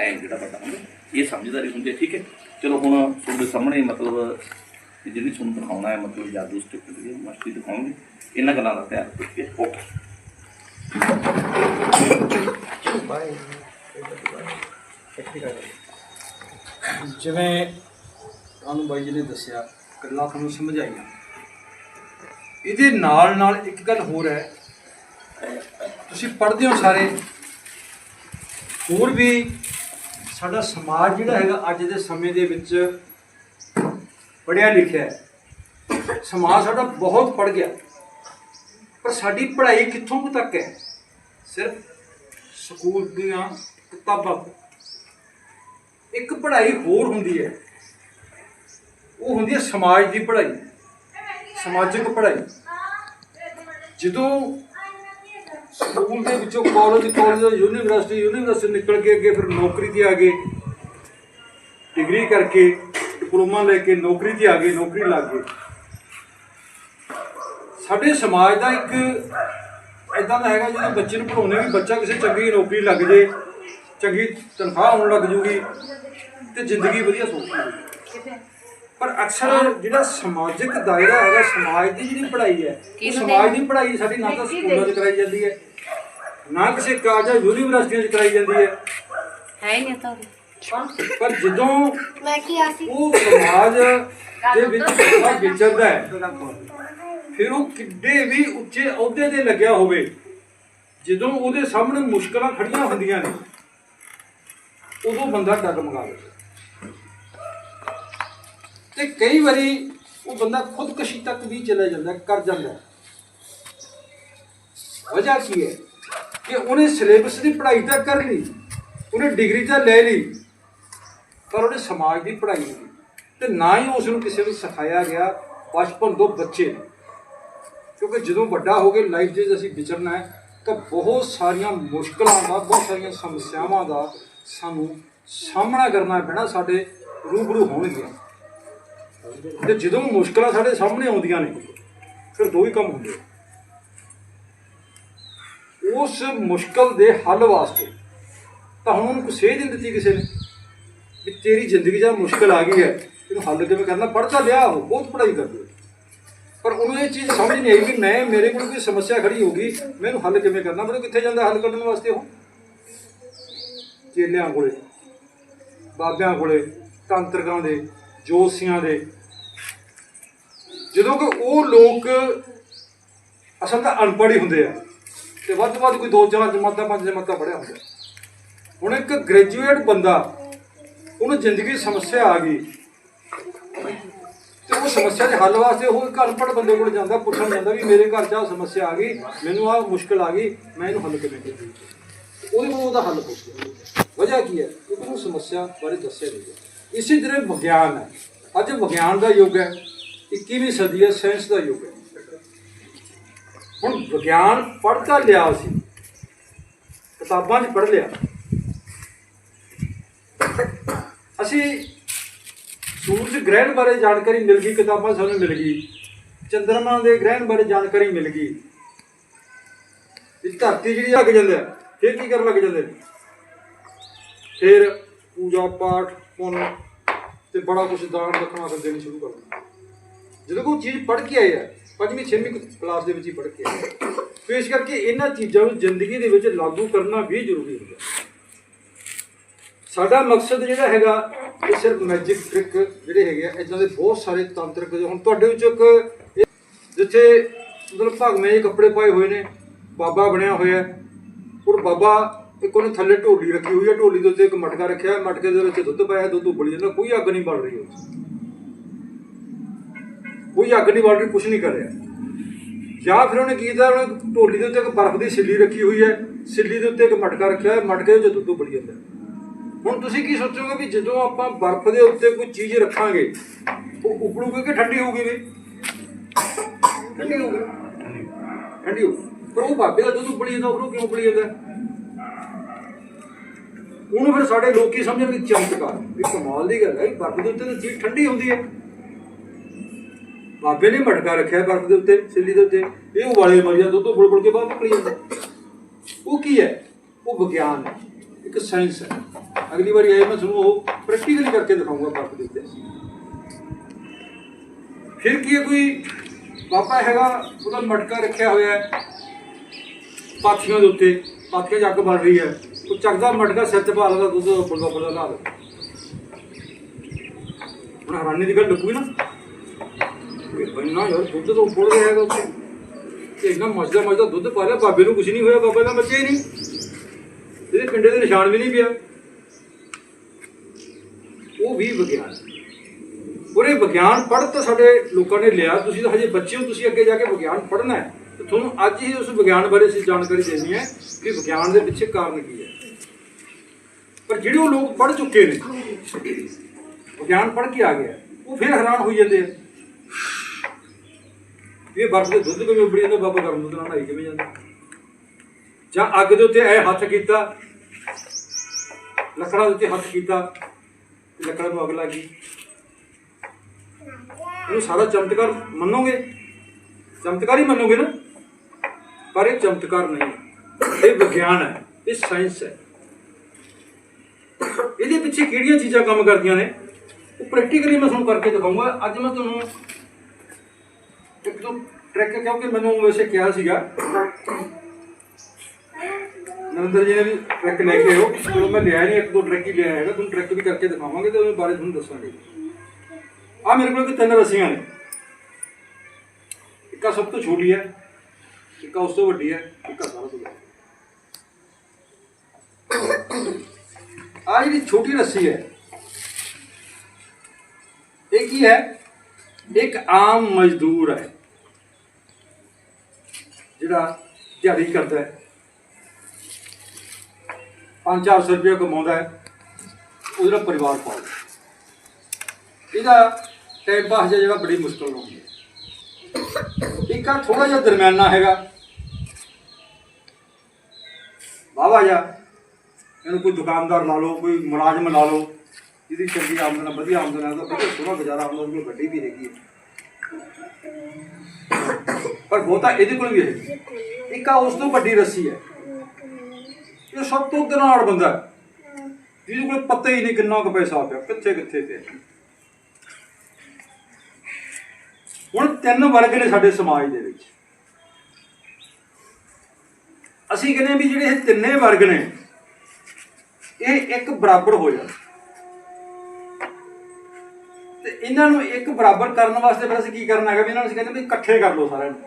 ਹੈ ਜਿਹੜਾ ਵੱਡਾ ਹੁੰਦਾ ਇਹ ਸਮਝਦਾਰੀ ਹੁੰਦੀ ਹੈ, ਠੀਕ ਹੈ? ਚਲੋ ਹੁਣ ਤੁਹਾਡੇ ਸਾਹਮਣੇ ਮਤਲਬ ਜਿਹੜੀ ਤੁਹਾਨੂੰ ਦਿਖਾਉਣਾ ਹੈ, ਮਤਲਬ ਜਾਦੂ ਸਟਿਕ ਦੀ ਮਸਤੀ ਦਿਖਾਉਣਗੇ। ਇਹਨਾਂ ਗੱਲਾਂ ਦਾ ਧਿਆਨ ਰੱਖਿਓ ਓਕੇ ਜਿਵੇਂ ਤੁਹਾਨੂੰ ਬਾਈ ਜੀ ਨੇ ਦੱਸਿਆ, ਗੱਲਾਂ ਤੁਹਾਨੂੰ ਸਮਝਾਈਆਂ। ਇਹਦੇ ਨਾਲ ਨਾਲ ਇੱਕ ਗੱਲ ਹੋਰ ਹੈ, ਤੁਸੀਂ ਪੜ੍ਹਦੇ ਹੋ ਸਾਰੇ। ਹੋਰ ਵੀ ਸਾਡਾ ਸਮਾਜ ਜਿਹੜਾ ਹੈਗਾ ਅੱਜ ਦੇ ਸਮੇਂ ਦੇ ਵਿੱਚ ਪੜ੍ਹਿਆ ਲਿਖਿਆ ਹੈ। ਸਮਾਜ ਸਾਡਾ ਬਹੁਤ ਪੜ੍ਹ ਗਿਆ। ਪਰ ਸਾਡੀ ਪੜ੍ਹਾਈ ਕਿੱਥੋਂ ਤੱਕ ਹੈ? ਸਿਰਫ ਸਕੂਲ ਦੀਆਂ ਕਿਤਾਬਾਂ ਇੱਕ ਪੜ੍ਹਾਈ ਹੋਰ ਹੁੰਦੀ ਹੈ। ਉਹ ਹੁੰਦੀ ਹੈ ਸਮਾਜ ਦੀ ਪੜ੍ਹਾਈ। ਸਮਾਜਿਕ ਪੜ੍ਹਾਈ। ਜਦੋਂ ਸਕੂਲ ਦੇ ਵਿੱਚੋਂ ਕਾਲਜ ਕਾਲਜ ਯੂਨੀਵਰਸਿਟੀ ਯੂਨੀਵਰਸਿਟੀ ਨਿਕਲ ਕੇ ਅੱਗੇ ਫਿਰ ਨੌਕਰੀ ਤੇ ਆ ਗਏ। ਡਿਗਰੀ ਕਰਕੇ ਡਿਪਲੋਮਾ ਲੈ ਕੇ ਨੌਕਰੀ ਤੇ ਆ ਗਏ, ਨੌਕਰੀ ਲੱਗ ਗਏ। ਸਾਡੇ ਸਮਾਜ ਦਾ ਇੱਕ ਇਦਾਂ ਦਾ ਹੈਗਾ ਜਦੋਂ ਬੱਚੇ ਨੂੰ ਪੜਾਉਣੇ ਵੀ ਬੱਚਾ ਕਿਸੇ ਚੰਗੀ ਨੌਕਰੀ ਲੱਗ ਜੇ, ਚੰਗੀ ਤਨਖਾਹ ਹੋਣ ਲੱਗ ਜੂਗੀ ਤੇ ਜ਼ਿੰਦਗੀ ਵਧੀਆ ਸੌਖੀ ਪਰ ਅਕਸਰ ਜਿਹੜਾ ਸਮਾਜਿਕ ਦਾਇਰਾ ਹੈਗਾ ਸਮਾਜ ਦੀ ਜਿਹੜੀ ਪੜ੍ਹਾਈ ਹੈ ਉਹ ਸਮਾਜ ਦੀ ਪੜ੍ਹਾਈ ਸਾਡੀ ਨਾ ਤਾਂ ਸਕੂਲਾਂ 'ਚ ਕਰਾਈ ਜਾਂਦੀ ਹੈ ਨਾ ਕਿਸੇ ਕਾਲਜ ਜਾਂ ਯੂਨੀਵਰਸਿਟੀਆਂ 'ਚ ਕਰਾਈ ਜਾਂਦੀ ਹੈ। ਹੈ ਨਹੀਂ ਤਾਂ ਪਰ ਜਦੋਂ ਮੈਂ ਕੀ ਆਸੀ ਉਹ ਸਮਾਜ ਦੇ ਵਿੱਚ ਬੰਦਾ ਵਿਚਰਦਾ ਹੈ ਫਿਰ ਉਹ ਕਿੱਡੇ ਵੀ ਉੱਚੇ ਅਹੁਦੇ ਤੇ ਲੱਗਿਆ ਹੋਵੇ ਜਦੋਂ ਉਹਦੇ ਸਾਹਮਣੇ ਮੁਸ਼ਕਲਾਂ ਖੜੀਆਂ ਹੁੰਦੀਆਂ ਨੇ ਉਦੋਂ ਬੰਦਾ ਡਗਮਗਾ ਜਾਂਦਾ ਤੇ ਕਈ ਵਾਰੀ ਉਹ ਬੰਦਾ ਖੁਦਕਸ਼ੀ ਤੱਕ ਵੀ ਚਲਾ ਜਾਂਦਾ, ਕਰ ਜਾਂਦਾ। ਵਜ੍ਹਾ ਕੀ ਹੈ? ਕਿ ਉਹਨੇ ਸਿਲੇਬਸ ਦੀ ਪੜ੍ਹਾਈ ਤਾਂ ਕਰ ਲਈ, ਉਹਨੇ ਡਿਗਰੀ ਤਾਂ ਲੈ ਲਈ, ਪਰ ਉਹਨੇ ਸਮਾਜ ਦੀ ਪੜ੍ਹਾਈ ਨਹੀਂ ਤੇ ਨਾ ਹੀ ਉਸ ਨੂੰ ਕਿਸੇ ਨੂੰ ਸਿਖਾਇਆ ਗਿਆ ਬਚਪਨ ਤੋਂ ਬੱਚੇ ਨੂੰ। ਕਿਉਂਕਿ ਜਦੋਂ ਵੱਡਾ ਹੋ ਕੇ ਲਾਈਫ 'ਚ ਅਸੀਂ ਵਿਚਰਨਾ ਹੈ, ਤਾਂ ਬਹੁਤ ਸਾਰੀਆਂ ਮੁਸ਼ਕਲਾਂ ਦਾ, ਬਹੁਤ ਸਾਰੀਆਂ ਸਮੱਸਿਆਵਾਂ ਦਾ ਸਾਨੂੰ ਸਾਹਮਣਾ ਕਰਨਾ ਪੈਣਾ, ਸਾਡੇ ਰੂਬਰੂ ਹੋਣਗੀਆਂ। ਤੇ ਜਦੋਂ ਮੁਸ਼ਕਲਾਂ ਸਾਡੇ ਸਾਹਮਣੇ ਆਉਂਦੀਆਂ ਨੇ, ਫਿਰ ਦੋ ਹੀ ਕੰਮ ਹੁੰਦੇ ਉਸ ਮੁਸ਼ਕਲ ਦੇ ਹੱਲ ਵਾਸਤੇ ਤਾਂ ਹੁਣ ਉਹਨੂੰ ਸੇਧ ਨਹੀਂ ਦਿੱਤੀ ਕਿਸੇ ਨੇ ਵੀ ਤੇਰੀ ਜ਼ਿੰਦਗੀ 'ਚ ਆਹ ਮੁਸ਼ਕਲ ਆ ਗਈ ਹੈ, ਇਹਨੂੰ ਹੱਲ ਕਿਵੇਂ ਕਰਨਾ? ਪੜ੍ਹਦਾ ਲਿਆ ਉਹ, ਬਹੁਤ ਪੜ੍ਹਾਈ ਕਰਦੇ ਪਰ ਉਹਨੂੰ ਇਹ ਚੀਜ਼ ਸਮਝ ਨਹੀਂ ਆਈ ਕਿ ਮੈਂ, ਮੇਰੇ ਕੋਲ ਕੋਈ ਸਮੱਸਿਆ ਖੜੀ ਹੋ ਗਈ ਮੈਨੂੰ ਹੱਲ ਕਿਵੇਂ ਕਰਨਾ? ਮੈਨੂੰ ਕਿੱਥੇ ਜਾਂਦਾ ਹੱਲ ਕਰਨ ਵਾਸਤੇ ਉਹ? ਚੇਲਿਆਂ ਕੋਲੇ, ਬਾਬਿਆਂ ਕੋਲੇ ਤੰਤਰਕਾਂ ਦੇ, ਜੋਤਸ਼ੀਆਂ ਦੇ ਜਦੋਂ ਕਿ ਉਹ ਲੋਕ ਅਸਲ ਤਾਂ ਅਨਪੜ੍ਹ ਹੀ ਹੁੰਦੇ ਆ ਤੇ ਵੱਧ ਤੋਂ ਵੱਧ ਕੋਈ ਦੋ ਚਾਰ ਜਮਾਤਾਂ, ਪੰਜ ਜਮਾਤਾਂ ਪੜ੍ਹਿਆ ਹੁੰਦਾ। ਹੁਣ ਇੱਕ ਗ੍ਰੈਜੂਏਟ ਬੰਦਾ, ਉਹਨੂੰ ਜ਼ਿੰਦਗੀ ਸਮੱਸਿਆ ਆ ਗਈ ਤੇ ਉਹ ਸਮੱਸਿਆ ਦੇ ਹੱਲ ਵਾਸਤੇ ਉਹ ਇੱਕ ਅਨਪੜ੍ਹ ਬੰਦੇ ਕੋਲ ਜਾਂਦਾ, ਪੁੱਛਣ ਜਾਂਦਾ ਵੀ ਮੇਰੇ ਘਰ 'ਚ ਆਹ ਸਮੱਸਿਆ ਆ ਗਈ, ਮੈਨੂੰ ਆਹ ਮੁਸ਼ਕਲ ਆ ਗਈ, ਮੈਂ ਇਹਨੂੰ ਹੱਲ ਕਿਵੇਂ ਕਰਾਂ? ਉਹਦੇ ਕੋਲ ਉਹਦਾ ਹੱਲ ਪੁੱਛਦਾ ਵਜ੍ਹਾ ਕੀ ਹੈ? ਕਿਉਂਕਿ ਉਹਨੂੰ ਸਮੱਸਿਆ ਬਾਰੇ ਦੱਸਿਆ ਨਹੀਂ ਗਿਆ। ਇਸੇ ਤਰ੍ਹਾਂ ਵਿਗਿਆਨ ਹੈ। ਅੱਜ ਵਿਗਿਆਨ ਦਾ ਯੁੱਗ ਹੈ। 21ਵੀਂ ਸਦੀ ਹੈ ਸਾਇੰਸ ਦਾ ਯੁੱਗ ਹੈ। ਹੁਣ ਵਿਗਿਆਨ ਪੜ੍ਹ ਤਾਂ ਲਿਆ ਸੀ ਕਿਤਾਬਾਂ 'ਚ ਪੜ੍ਹ ਲਿਆ। ਅਸੀਂ ਸੂਰਜ ਗ੍ਰਹਿਣ ਬਾਰੇ ਜਾਣਕਾਰੀ ਮਿਲ ਗਈ ਕਿਤਾਬਾਂ ਸਾਨੂੰ ਮਿਲ ਗਈ। ਚੰਦਰਮਾ ਦੇ ਗ੍ਰਹਿਣ ਬਾਰੇ ਜਾਣਕਾਰੀ ਮਿਲ ਗਈ। ਇਹ ਧਰਤੀ ਜਿਹੜੀ ਲੱਗ ਜਾਂਦਾ ਹੈ, ਫਿਰ ਕੀ ਕਰਨ ਲੱਗ ਜਾਂਦੇ ਫਿਰ ਪੂਜਾ ਪਾਠ ਪੁੰਨ ਤੇ ਬੜਾ ਕੁਝ ਦਾਨ ਰੱਖਣਾ ਫਿਰ ਦੇਣੀ ਸ਼ੁਰੂ ਕਰ ਦਿੰਦੇ ਜਦੋਂ ਕੋਈ ਚੀਜ਼ ਪੜ੍ਹ ਕੇ ਆਏ ਆ ਪੰਜਵੀਂ, ਛੇਵੀਂ ਕਲਾਸ ਦੇ ਵਿੱਚ ਹੀ ਪੜ੍ਹ ਕੇ ਆਏ ਆ। ਇਸ ਕਰਕੇ ਇਹਨਾਂ ਚੀਜ਼ਾਂ ਨੂੰ ਜ਼ਿੰਦਗੀ ਦੇ ਵਿੱਚ ਲਾਗੂ ਕਰਨਾ ਵੀ ਜ਼ਰੂਰੀ ਹੁੰਦਾ ਸਾਡਾ ਮਕਸਦ ਜਿਹੜਾ ਹੈਗਾ, ਇਹ ਸਿਰਫ ਮੈਜਿਕ ਟ੍ਰਿਕ ਜਿਹੜੇ ਹੈਗੇ ਆ, ਇਦਾਂ ਦੇ ਬਹੁਤ ਸਾਰੇ ਤੰਤਰਿਕ ਹੁਣ ਤੁਹਾਡੇ ਵਿੱਚੋਂ ਇੱਕ ਜਿੱਥੇ ਮਤਲਬ ਭਗਵੇਂ ਜਿਹੇ ਕੱਪੜੇ ਪਾਏ ਹੋਏ ਨੇ, ਬਾਬਾ ਬਣਿਆ ਹੋਇਆ ਔਰ ਬਾਬਾ ਇੱਕ ਉਹਨੇ ਥੱਲੇ ਢੋਲੀ ਰੱਖੀ ਹੋਈ ਹੈ, ਢੋਲੀ ਦੇ ਉੱਤੇ ਇੱਕ ਮਟਕਾ ਰੱਖਿਆ ਮਟਕੇ ਦੇ ਵਿੱਚ ਦੁੱਧ ਪਾਇਆ, ਦੁੱਧ ਉਬਲੀ ਜਾਂਦਾ, ਕੋਈ ਅੱਗ ਨਹੀਂ ਬਲ ਰਹੀ ਉਹ ਕੋਈ ਅੱਗ ਨਹੀਂ ਬਾਲ ਰਹੀ ਕੁਝ ਨਹੀਂ ਕਰ ਰਿਹਾ। ਜਾਂ ਫਿਰ ਉਹਨੇ ਕੀ ਕੀਤਾ, ਉਹਨੇ ਢੋਲੀ ਦੇ ਉੱਤੇ ਇੱਕ ਬਰਫ਼ ਦੀ ਸਿੱਲੀ ਰੱਖੀ ਹੋਈ ਹੈ। ਸਿੱਲੀ ਦੇ ਉੱਤੇ ਇੱਕ ਮਟਕਾ ਰੱਖਿਆ ਹੈ ਮਟਕੇ ਦੇ ਵਿੱਚ ਦੁੱਧ ਜਾਂਦਾ। ਹੁਣ ਤੁਸੀਂ ਕੀ ਸੋਚੋਗੇ ਵੀ ਜਦੋਂ ਆਪਾਂ ਬਰਫ਼ ਦੇ ਉੱਤੇ ਕੋਈ ਚੀਜ਼ ਰੱਖਾਂਗੇ, ਉਹ ਉਬਲੂਗੀ ਕਿ ਠੰਡੀ ਹੋਊਗੀ ਵੀ? ਠੰਡੀ ਹੋਊਗੀ। ਠੰਡੀ ਹੋਊ ਪਰ ਉਹ ਬਾਬੇ ਦਾ ਦੁੱਧ ਉਬਲੀ ਜਾਂਦਾ, ਉਹਨੂੰ ਕਿਉਂ ਉਬਲੀ ਜਾਂਦਾ? ਉਹਨੂੰ ਫਿਰ ਸਾਡੇ ਲੋਕੀ ਸਮਝਣਗੇ ਚਮਤਕਾਰ, ਵੀ ਕਮਾਲ ਦੀ ਗੱਲ ਹੈ, ਬਰਫ਼ ਦੇ ਉੱਤੇ ਤਾਂ ਚੀਜ਼ ਠੰਡੀ ਹੁੰਦੀ ਹੈ। ਬਾਬੇ ਨੇ ਮਟਕਾ ਰੱਖਿਆ ਬਰਫ਼ ਦੇ ਉੱਤੇ, ਸਿੱਲੀ ਦੇ ਉੱਤੇ। ਇਹ ਉਬਾਲੇ ਮਰੀਆ ਦੁੱਧ ਉਬਲ ਉਬਲ ਕੇ ਬਾਹਰ ਨਿਕਲੀ ਜਾਂਦਾ। ਉਹ ਕੀ ਹੈ? ਉਹ ਵਿਗਿਆਨ ਹੈ, ਇੱਕ ਸਾਇੰਸ ਹੈ। ਅਗਲੀ ਵਾਰੀ ਆਏ ਮੈਂ ਤੁਹਾਨੂੰ ਉਹ ਪ੍ਰੈਕਟੀਕਲੀ ਕਰਕੇ ਦਿਖਾਊਂਗਾ ਬਰਫ ਦੇ ਉੱਤੇ। ਫਿਰ ਕੀ ਹੈ ਕੋਈ ਬਾਬਾ ਹੈਗਾ, ਉਹਦਾ ਮਟਕਾ ਰੱਖਿਆ ਹੋਇਆ ਹੈ। ਪਾਥੀਆਂ ਦੇ ਉੱਤੇ, ਪਾਥੀਆਂ 'ਚ ਅੱਗ ਬਲ ਰਹੀ ਹੈ। ਉਹ ਚੱਕਦਾ ਮਟਕਾ, ਸਿਰ 'ਚ ਪਾ ਲੈਂਦਾ, ਦੁੱਧ ਫੁੱਲਦਾ ਫੁੱਲਦਾ ਲਾ ਦਿੰਦਾ। ਹੁਣ ਹੈਰਾਨੀ ਦੀ ਗੱਲ ਲੱਗੂਗੀ ਨਾ। ਬੰਨਾ ਯਾਰ ਦੁੱਧ ਤੋਂ ਉੱਪਰ ਗਿਆ ਹੈਗਾ ਉੱਥੇ। ਤੇ ਇੰਨਾ ਮਜ਼ਦਾ ਮਜ਼ਦਾ ਦੁੱਧ ਪਾ ਲਿਆ, ਬਾਬੇ ਨੂੰ ਕੁਝ ਨਹੀਂ ਹੋਇਆ, ਬਾਬੇ ਦਾ ਬੱਚੇ ਹੀ ਨਹੀਂ। ਇਹਦੇ ਪਿੰਡੇ ਦੇ ਨਿਸ਼ਾਨ ਵੀ ਨਹੀਂ ਪਿਆ। ਉਹ ਵੀ ਵਿਗਿਆਨ। ਪੂਰੇ ਵਿਗਿਆਨ ਪੜ੍ਹ ਤਾਂ ਸਾਡੇ ਲੋਕਾਂ ਨੇ ਲਿਆ, ਤੁਸੀਂ ਤਾਂ ਹਜੇ ਬੱਚੇ ਹੋ, ਤੁਸੀਂ ਅੱਗੇ ਜਾ ਕੇ ਵਿਗਿਆਨ ਪੜ੍ਹਨਾ ਹੈ। ਤੇ ਤੁਹਾਨੂੰ ਅੱਜ ਹੀ ਉਸ ਵਿਗਿਆਨ ਬਾਰੇ ਅਸੀਂ ਜਾਣਕਾਰੀ ਦੇਣੀ ਹੈ ਕਿ ਵਿਗਿਆਨ ਦੇ ਪਿੱਛੇ ਕਾਰਨ ਕੀ ਹੈ। ਪਰ ਜਿਹੜੇ ਉਹ ਲੋਕ ਪੜ੍ਹ ਚੁੱਕੇ ਨੇ, ਵਿਗਿਆਨ ਪੜ੍ਹ ਕੇ ਆ ਗਿਆ, ਉਹ ਫਿਰ ਹੈਰਾਨ ਹੋਈ ਜਾਂਦੇ ਆ। ਇਹ ਬਰਫ਼ ਦੇ ਦੁੱਧ ਕਿਵੇਂ ਉੱਬੜੀ ਜਾਂਦਾ? ਬਾਬਾ ਗਰਮ ਦੁੱਧ ਨਾਲ ਨਹਾਈ ਕਿਵੇਂ ਜਾਂਦਾ? ਜਾਂ ਅੱਗ ਦੇ ਉੱਤੇ ਐ ਹੱਥ ਕੀਤਾ, ਲੱਕੜਾਂ ਦੇ ਉੱਤੇ ਹੱਥ ਕੀਤਾ ਲੱਕੜਾਂ ਨੂੰ ਅੱਗ ਲੱਗ। ਇਹਨੂੰ ਸਾਰਾ ਚਮਤਕਾਰ ਮੰਨੋਗੇ? ਚਮਤਕਾਰ ਹੀ ਮੰਨੋਗੇ ਨਾ? ਪਰ ਇਹ ਚਮਤਕਾਰ ਨਹੀਂ ਇਹ ਵਿਗਿਆਨ ਹੈ, ਇਹ ਸਾਇੰਸ ਹੈ। ਇਹਦੇ ਪਿੱਛੇ ਕਿਹੜੀਆਂ ਚੀਜ਼ਾਂ ਕੰਮ ਕਰਦੀਆਂ ਨੇ? ਉਹ ਪ੍ਰੈਕਟੀਕਲੀ ਮੈਂ ਤੁਹਾਨੂੰ ਕਰਕੇ ਦਿਖਾਊਂਗਾ ਅੱਜ ਮੈਂ ਤੁਹਾਨੂੰ ਟਰੈਕ ਕਿਉਂਕਿ ਮੈਨੂੰ ਵੈਸੇ ਕਿਹਾ ਸੀਗਾ। ਨਰਿੰਦਰ ਜੀ ਨੇ ਵੀ ਟਰੈਕ ਲੈ ਕੇ ਆਇਓ। ਚਲੋ, ਮੈਂ ਲਿਆ ਨਹੀਂ, ਇੱਕ ਦੋ ਟਰੈਕ ਹੀ ਲਿਆ ਹੈਗਾ। ਤੁਹਾਨੂੰ ਟਰੈਕ ਵੀ ਕਰਕੇ ਦਿਖਾਵਾਂਗੇ ਤੇ ਉਹਦੇ ਬਾਰੇ ਤੁਹਾਨੂੰ ਦੱਸਾਂਗੇ। ਆ ਮੇਰੇ ਕੋਲ ਕਿ ਤਿੰਨ ਰੱਸੀਆਂ ਨੇ। ਇੱਕ ਸਭ ਤੋਂ ਛੋਟੀ ਹੈ, ਇੱਕ ਉਸ ਤੋਂ ਵੱਡੀ ਹੈ, ਇੱਕ ਸਾਰਾ ਤੋਂ ਵੱਡੀ ਆ ਜਿਹੜੀ ਛੋਟੀ ਰੱਸੀ ਹੈ, ਇਹ ਕੀ ਹੈ? ਇੱਕ ਆਮ ਮਜ਼ਦੂਰ ਹੈ। ਜਿਹੜਾ ਦਿਹਾੜੀ ਕਰਦਾ ਹੈ। 5-400 ਰੁਪਏ ਕਮਾਉਂਦਾ ਹੈ। ਉਹਦਾ ਪਰਿਵਾਰ ਪਾਲਦਾ ਇਹਦਾ ਟਾਈਮ ਪਾਸ ਜਿਹੜਾ ਬੜੀ ਮੁਸ਼ਕਲ ਨਾਲ ਹੁੰਦਾ ਹੈ। ਇੱਕ ਆ ਥੋੜਾ ਜਿਹਾ ਦਰਮਿਆਨਾ ਹੈਗਾ। ਬਾਬਾ ਜਾ ਇਹਨੂੰ ਕੋਈ ਦੁਕਾਨਦਾਰ ਲਾ ਲਓ, ਕੋਈ ਮੁਲਾਜ਼ਮ ਲਾ ਲਓ। ਜਿਹਦੀ ਚੰਗੀ ਆਮਦਨ ਵਧੀਆ ਆਮਦਨ ਹੈ ਤਾਂ ਵਧੀਆ ਸੋਹਣਾ ਗੁਜ਼ਾਰਾ ਹੁੰਦਾ, ਉਹਦੀ ਗੱਡੀ ਵੀ ਹੈਗੀ ਹੈ। ਪਰ ਬਹੁਤਾ ਇਹਦੇ ਕੋਲ ਵੀ ਹੈ ਇੱਕ ਆ ਉਸ ਤੋਂ ਵੱਡੀ ਰੱਸੀ ਹੈ। ਇਹ ਸਭ ਤੋਂ ਧਨਾੜ ਬੰਦਾ ਜਿਹਦੇ ਕੋਲ ਪਤਾ ਹੀ ਨਹੀਂ ਕਿੰਨਾ ਕੁ ਪੈਸਾ ਪਿਆ, ਕਿੱਥੇ ਕਿੱਥੇ ਪਿਆ। ਹੁਣ ਤਿੰਨ ਵਰਗ ਨੇ ਸਾਡੇ ਸਮਾਜ ਦੇ ਵਿੱਚ। ਅਸੀਂ ਕਹਿੰਦੇ ਵੀ ਜਿਹੜੇ ਇਹ ਤਿੰਨੇ ਵਰਗ ਨੇ, ਇਹ ਇੱਕ ਬਰਾਬਰ ਹੋ ਜਾਣ। ਇਹਨਾਂ ਨੂੰ ਇੱਕ ਬਰਾਬਰ ਕਰਨ ਵਾਸਤੇ ਫਿਰ ਅਸੀਂ ਕੀ ਕਰਨਾ ਹੈਗਾ ਵੀ ਇਹਨਾਂ ਨੂੰ ਅਸੀਂ ਕਹਿੰਦੇ ਵੀ ਇਕੱਠੇ ਕਰ ਲਓ ਸਾਰਿਆਂ ਨੂੰ।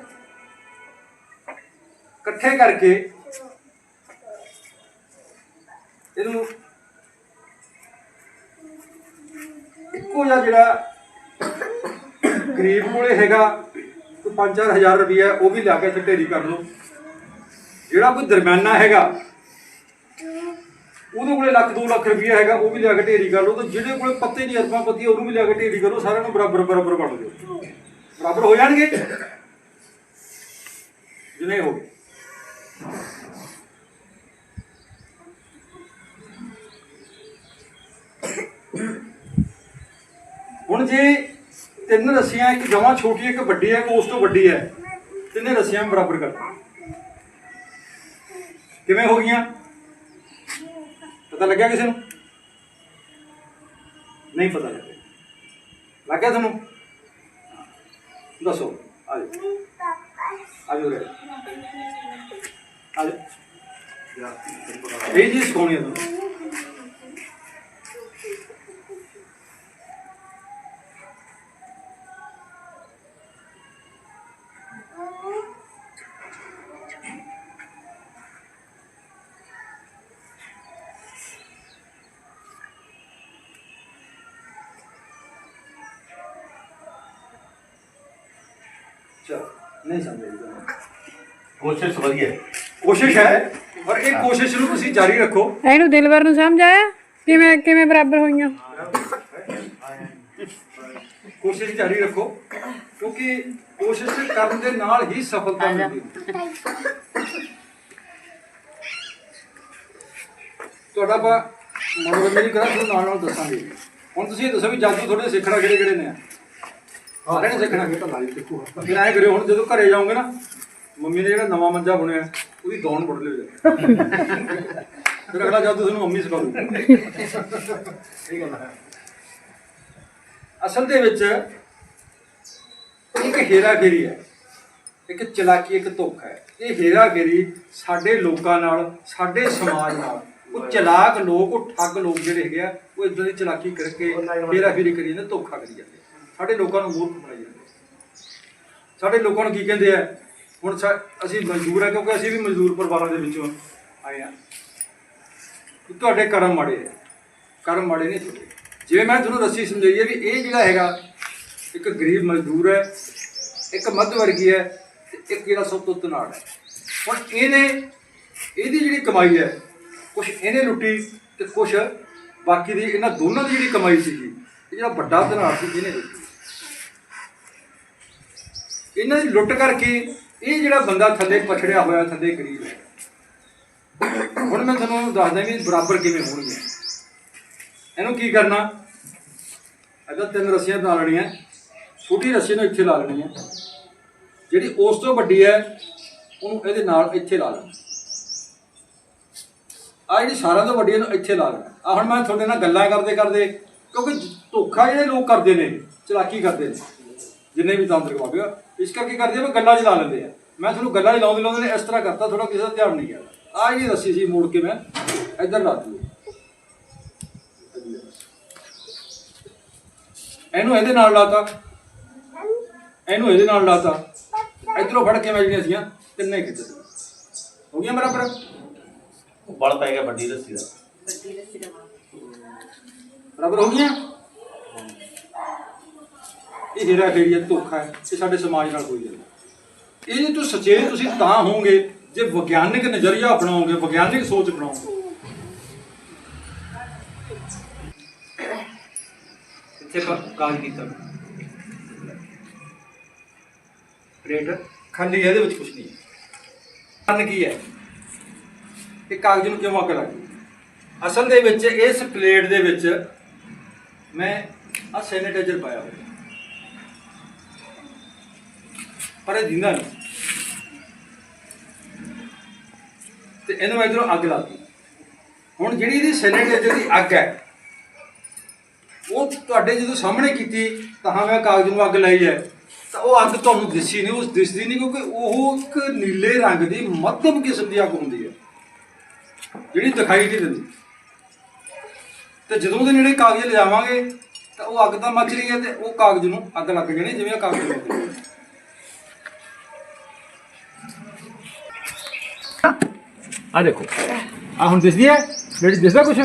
ਇਕੱਠੇ ਕਰਕੇ ਇਹਨੂੰ ਇੱਕੋ ਜਿਹਾ ਜਿਹੜਾ ਗਰੀਬ ਕੋਲੇ ਹੈਗਾ, ਕੋਈ 5-4000 ਰੁਪਈਆ ਉਹ ਵੀ ਲਿਆ ਕੇ ਢੇਰੀ ਕਰ ਲਓ। ਜਿਹੜਾ ਕੋਈ ਦਰਮਿਆਨਾ ਹੈਗਾ ਉਹਦੇ ਕੋਲੇ ਲੱਖ 2 ਲੱਖ ਰੁਪਈਆ ਹੈਗਾ, ਉਹ ਵੀ ਲਿਆ ਕੇ ਢੇਰੀ ਕਰ ਲਓ ਤੇ ਜਿਹੜੇ ਕੋਲੇ ਪੱਤੇ ਨਹੀਂ ਅਰਬਾਂ ਪੱਤੀ ਉਹਨੂੰ ਵੀ ਲਿਆ ਕੇ ਢੇਰੀ ਕਰੋ ਸਾਰਿਆਂ ਨੂੰ ਬਰਾਬਰ ਬਰਾਬਰ ਵੰਡ ਦਿਓ ਬਰਾਬਰ ਹੋ ਜਾਣਗੇ? ਜਿਵੇਂ ਹੋ ਗਏ। ਹੁਣ ਜੇ ਤਿੰਨ ਰੱਸੀਆਂ, ਇੱਕ ਜਮਾਂ ਛੋਟੀ, ਇੱਕ ਵੱਡੀ ਹੈ ਉਸ ਤੋਂ ਵੱਡੀ ਹੈ, ਤਿੰਨੇ ਰੱਸੀਆਂ ਬਰਾਬਰ ਕਰ ਕਿਵੇਂ ਹੋ ਗਈਆਂ? ਪਤਾ ਲੱਗਿਆ ਕਿਸੇ ਨੂੰ? ਨਹੀਂ ਪਤਾ ਲੱਗਿਆ। ਲੱਗਿਆ ਤੁਹਾਨੂੰ? ਦੱਸੋ, ਆ ਜਾਓ। ਆ ਜਾਓ ਇਹ ਜੀ ਸਿਖਾਉਣੀ ਹੈ ਤੁਹਾਨੂੰ। ਚਲੋ ਨਹੀਂ ਤੁਹਾਨੂੰ। ਕੋਸ਼ਿਸ਼ ਵਧੀਆ। ਹੈ। ਕੋਸ਼ਿਸ਼ ਹੈ ਪਰ ਇਹ ਕੋਸ਼ਿਸ਼ ਨੂੰ ਤੁਸੀਂ ਜਾਰੀ ਰੱਖੋ। ਇਹਨੂੰ ਦਿਲਵਰ ਨੂੰ ਸਮਝ ਆਇਆ? ਕਿਵੇਂ ਕਿਵੇਂ ਬਰਾਬਰ ਹੋਈਆਂ? ਕੋਸ਼ਿਸ਼ ਜਾਰੀ ਰੱਖੋ ਕਿਉਂਕਿ ਕੋਸ਼ਿਸ਼ ਕਰਨ ਦੇ ਨਾਲ ਹੀ ਸਫਲਤਾ ਮਿਲਦੀ ਹੈ। ਤੁਹਾਡਾ ਬਾ ਮਨੋਰੰਜਨ ਕਰਾਂ ਤੁਹਾਨੂੰ ਨਾਲ ਨਾਲ ਦੱਸਾਂਗੇ। ਹੁਣ ਤੁਸੀਂ ਇਹ ਦੱਸੋ ਵੀ ਜਾਦੂ ਤੁਹਾਡੇ ਸਿੱਖਣਾ ਕਿਹੜੇ ਕਿਹੜੇ ਨੇ? ਸਾਰੇ ਨੇ ਸਿੱਖਣਾ ਕਿ ਤਾਂ ਲਾਈ ਦੇਖੋ ਫਿਰ ਐਂ ਕਰਿਓ ਹੁਣ ਜਦੋਂ ਘਰੇ ਜਾਓਗੇ ਨਾ ਮੰਮੀ ਨੇ ਜਿਹੜਾ ਨਵਾਂ ਮੰਜਾ ਬੁਣਿਆ ਉਹਦੀ ਦੌਣ ਪੁੱਟ ਲਿਓ ਜੀ ਫਿਰ ਅਗਲਾ ਜਦ ਤੁਹਾਨੂੰ ਮੰਮੀ ਇਹ ਗੱਲ ਹੈ। ਅਸਲ ਦੇ ਵਿੱਚ ਇੱਕ ਹੇਰਾਫੇਰੀ ਹੈ। ਇੱਕ ਚਲਾਕੀ ਇੱਕ ਧੋਖਾ ਹੈ। ਇਹ ਹੇਰਾਫੇਰੀ ਸਾਡੇ ਲੋਕਾਂ ਨਾਲ ਸਾਡੇ ਸਮਾਜ ਨਾਲ ਉਹ ਚਲਾਕ ਲੋਕ ਉਹ ਠੱਗ ਲੋਕ ਜਿਹੜੇ ਹੈਗੇ ਆ ਉਹ ਇਦਾਂ ਦੀ ਚਲਾਕੀ ਕਰਕੇ ਹੇਰਾਫੇਰੀ ਕਰੀ ਜਾਂਦੇ ਧੋਖਾ ਕਰੀ ਜਾਂਦੇ ਸਾਡੇ ਲੋਕਾਂ ਨੂੰ ਮੂਰਖ ਬਣਾਈ ਜਾਂਦੇ ਸਾਡੇ ਲੋਕਾਂ ਨੂੰ ਕੀ ਕਹਿੰਦੇ ਆ? ਹੁਣ ਸਾ- ਅਸੀਂ ਮਜ਼ਦੂਰ ਆ ਕਿਉਂਕਿ ਅਸੀਂ ਵੀ ਮਜ਼ਦੂਰ ਪਰਿਵਾਰਾਂ ਦੇ ਵਿੱਚੋਂ ਆਏ ਆ। ਤੁਹਾਡੇ ਕਰਮ ਮਾੜੇ ਆ। ਕਰਮ ਮਾੜੇ ਨਹੀਂ ਤੁਹਾਡੇ। ਜਿਵੇਂ ਮੈਂ ਤੁਹਾਨੂੰ ਰੱਸੀ ਸਮਝਾਈ ਹੈ ਵੀ ਇਹ ਜਿਹੜਾ ਹੈਗਾ, ਇੱਕ ਗਰੀਬ ਮਜ਼ਦੂਰ ਹੈ, ਇੱਕ ਮੱਧ ਵਰਗੀ ਹੈ ਤੇ ਇੱਕ ਜਿਹੜਾ ਸਭ ਤੋਂ ਤਨਾੜ ਹੈ। ਹੁਣ ਇਹਨੇ, ਇਹਦੀ ਜਿਹੜੀ ਕਮਾਈ ਹੈ ਕੁਝ ਇਹਨੇ ਲੁੱਟੀ ਤੇ ਕੁਝ ਬਾਕੀ ਦੀ ਇਹਨਾਂ ਦੋਨਾਂ ਦੀ ਜਿਹੜੀ ਕਮਾਈ ਸੀਗੀ, ਇਹ ਜਿਹੜਾ ਵੱਡਾ ਤਨਾੜ ਸੀ, ਇਹਨੇ ਲੁੱਟੀ। ਇਹਨਾਂ ਦੀ ਲੁੱਟ ਕਰਕੇ ਇਹ ਜਿਹੜਾ ਬੰਦਾ ਥੱਲੇ ਪਛੜਿਆ ਹੋਇਆ, ਥੱਲੇ ਗਰੀਬ ਹੈ। ਹੁਣ ਮੈਂ ਤੁਹਾਨੂੰ ਦੱਸਦਾ ਵੀ ਬਰਾਬਰ ਕਿਵੇਂ ਹੋਣਗੇ। ਇਹਨੂੰ ਕੀ ਕਰਨਾ? ਇਹਦਾ ਤਿੰਨ ਰੱਸੀਆਂ ਲਾ ਲੈਣੀਆਂ, ਛੋਟੀ ਰੱਸੀ ਨੂੰ ਇੱਥੇ ਲਾ ਲੈਣੀ ਹੈ। ਜਿਹੜੀ ਉਸ ਤੋਂ ਵੱਡੀ ਹੈ, ਉਹਨੂੰ ਇਹਦੇ ਨਾਲ ਇੱਥੇ ਲਾ ਲੈਣਾ। ਆ ਜਿਹੜੀ ਸਾਰਿਆਂ ਤੋਂ ਵੱਡੀ ਹੈ, ਇਹਨੂੰ ਇੱਥੇ ਲਾ ਲੈਣਾ। ਆ ਹੁਣ ਮੈਂ ਤੁਹਾਡੇ ਨਾਲ ਗੱਲਾਂ ਕਰਦੇ ਕਰਦੇ, ਕਿਉਂਕਿ ਧੋਖਾ ਜਿਹੜੇ ਲੋਕ ਕਰਦੇ ਨੇ, ਚਲਾਕੀ ਕਰਦੇ ਨੇ, ਜਿੰਨੇ ਵੀ ਤਾਂਤਰਿਕ ਬਾਬੇ ਆ। ਇਸ ਕਰਕੇ ਕਰਦੇ ਆ ਵੀ ਗੱਲਾਂ 'ਚ ਲਾ ਲੈਂਦੇ ਆ। ਮੈਂ ਤੁਹਾਨੂੰ ਗੱਲਾਂ 'ਚ ਲਾਉਂਦੇ ਲਾਉਂਦੇ ਨੇ ਇਸ ਤਰ੍ਹਾਂ ਕਰਤਾ ਥੋੜਾ ਕਿਸੇ ਦਾ ਧਿਆਨ ਨਹੀਂ ਗਿਆ ਆ ਜਿਹੜੀ ਰੱਸੀ ਸੀ ਮੋੜ ਕੇ ਮੈਂ ਇੱਧਰ ਲਾ ਦਿੱਤੀ ਇਹਨੂੰ ਇਹਦੇ ਨਾਲ ਲਾਤਾ। ਇਹਨੂੰ ਇਹਦੇ ਨਾਲ ਲਾਤਾ। ਇਧਰੋਂ ਫੜ ਕੇ ਮੈਂ ਜਿਹੜੀਆਂ ਸੀਆਂ ਤਿੰਨੇ ਖਿੱਚ। ਹੋ ਗਿਆ ਬਰਾਬਰ? ਬਲ ਪੈ ਗਿਆ ਵੱਡੀ ਰੱਸੀ ਦਾ। ਬਰਾਬਰ ਹੋ ਗਈਆਂ? ਇਹ ਹੀਰਾ ਫੇਰੀ ਹੈ ਧੋਖਾ ਹੈ ਇਹ ਸਾਡੇ ਸਮਾਜ ਨਾਲ ਹੋਈ ਜਾਂਦਾ। ਇਹ ਜੇ ਤੁਸੀਂ ਸਚੇਤ ਤੁਸੀਂ ਤਾਂ ਹੋਵੋਗੇ ਜੇ ਵਿਗਿਆਨਿਕ ਨਜ਼ਰੀਆ ਅਪਣਾਓਗੇ ਵਿਗਿਆਨਿਕ ਸੋਚ ਅਪਣਾਓਗੇ। ਇੱਥੇ ਕ- ਕੀਤਾ। ਪਲੇਟ ਖਾਲੀ ਹੈ, ਇਹਦੇ ਵਿੱਚ ਕੁਝ ਨਹੀਂ ਹੈ। ਕੰਨ ਕੀ ਹੈ? ਇਹ ਕਾਗਜ਼ ਨੂੰ ਕਿਉਂ ਅੱਗ ਲੱਗੀ ਅਸਲ ਦੇ ਵਿੱਚ ਇਸ ਪਲੇਟ ਦੇ ਵਿੱਚ ਮੈਂ ਆ ਸੈਨੀਟਾਈਜ਼ਰ ਪਾਇਆ ਹੋਇਆ। ਪਰ ਇਹ ਦਿੰਦਾ ਨਹੀਂ। ਤੇ ਇਹਨੂੰ ਮੈਂ ਇਧਰੋਂ ਅੱਗ ਲਾਤੀ ਹੁਣ ਜਿਹੜੀ ਇਹਦੀ ਸੈਨੀਟਾਈਜ਼ਰ ਦੀ ਅੱਗ ਹੈ, ਉਹ ਤੁਹਾਡੇ ਜਦੋਂ ਸਾਹਮਣੇ ਕੀਤੀ, ਤਾਂ ਮੈਂ ਕਾਗਜ਼ ਨੂੰ ਅੱਗ ਲਾਈ ਹੈ। ਤਾਂ ਉਹ ਅੱਗ ਤੁਹਾਨੂੰ ਦਿਸੀ ਨਹੀਂ ਉਸ ਦਿਸਦੀ ਨਹੀਂ ਕਿਉਂਕਿ ਉਹ ਇੱਕ ਨੀਲੇ ਰੰਗ ਦੀ ਮੱਧਮ ਕਿਸਮ ਦੀ ਅੱਗ ਹੁੰਦੀ ਹੈ। ਜਿਹੜੀ ਦਿਖਾਈ ਨਹੀਂ ਦਿੰਦੀ। ਤੇ ਜਦੋਂ ਦੇ ਨੇੜੇ ਕਾਗਜ਼ ਲਿਜਾਵਾਂਗੇ, ਤਾਂ ਉਹ ਅੱਗ ਤਾਂ ਮੱਚ ਰਹੀ ਹੈ ਤੇ ਉਹ ਕਾਗਜ਼ ਨੂੰ ਅੱਗ ਲੱਗ ਜਾਣੀ, ਜਿਵੇਂ ਕਾਗਜ਼ ਲੱਗ ਅੱਗ ਆ ਦੇਖੋ। ਆ ਹੁਣ ਦਿਸਦੀ ਹੈ? ਜਿਹੜੀ ਦਿਸਦਾ ਕੁਛ?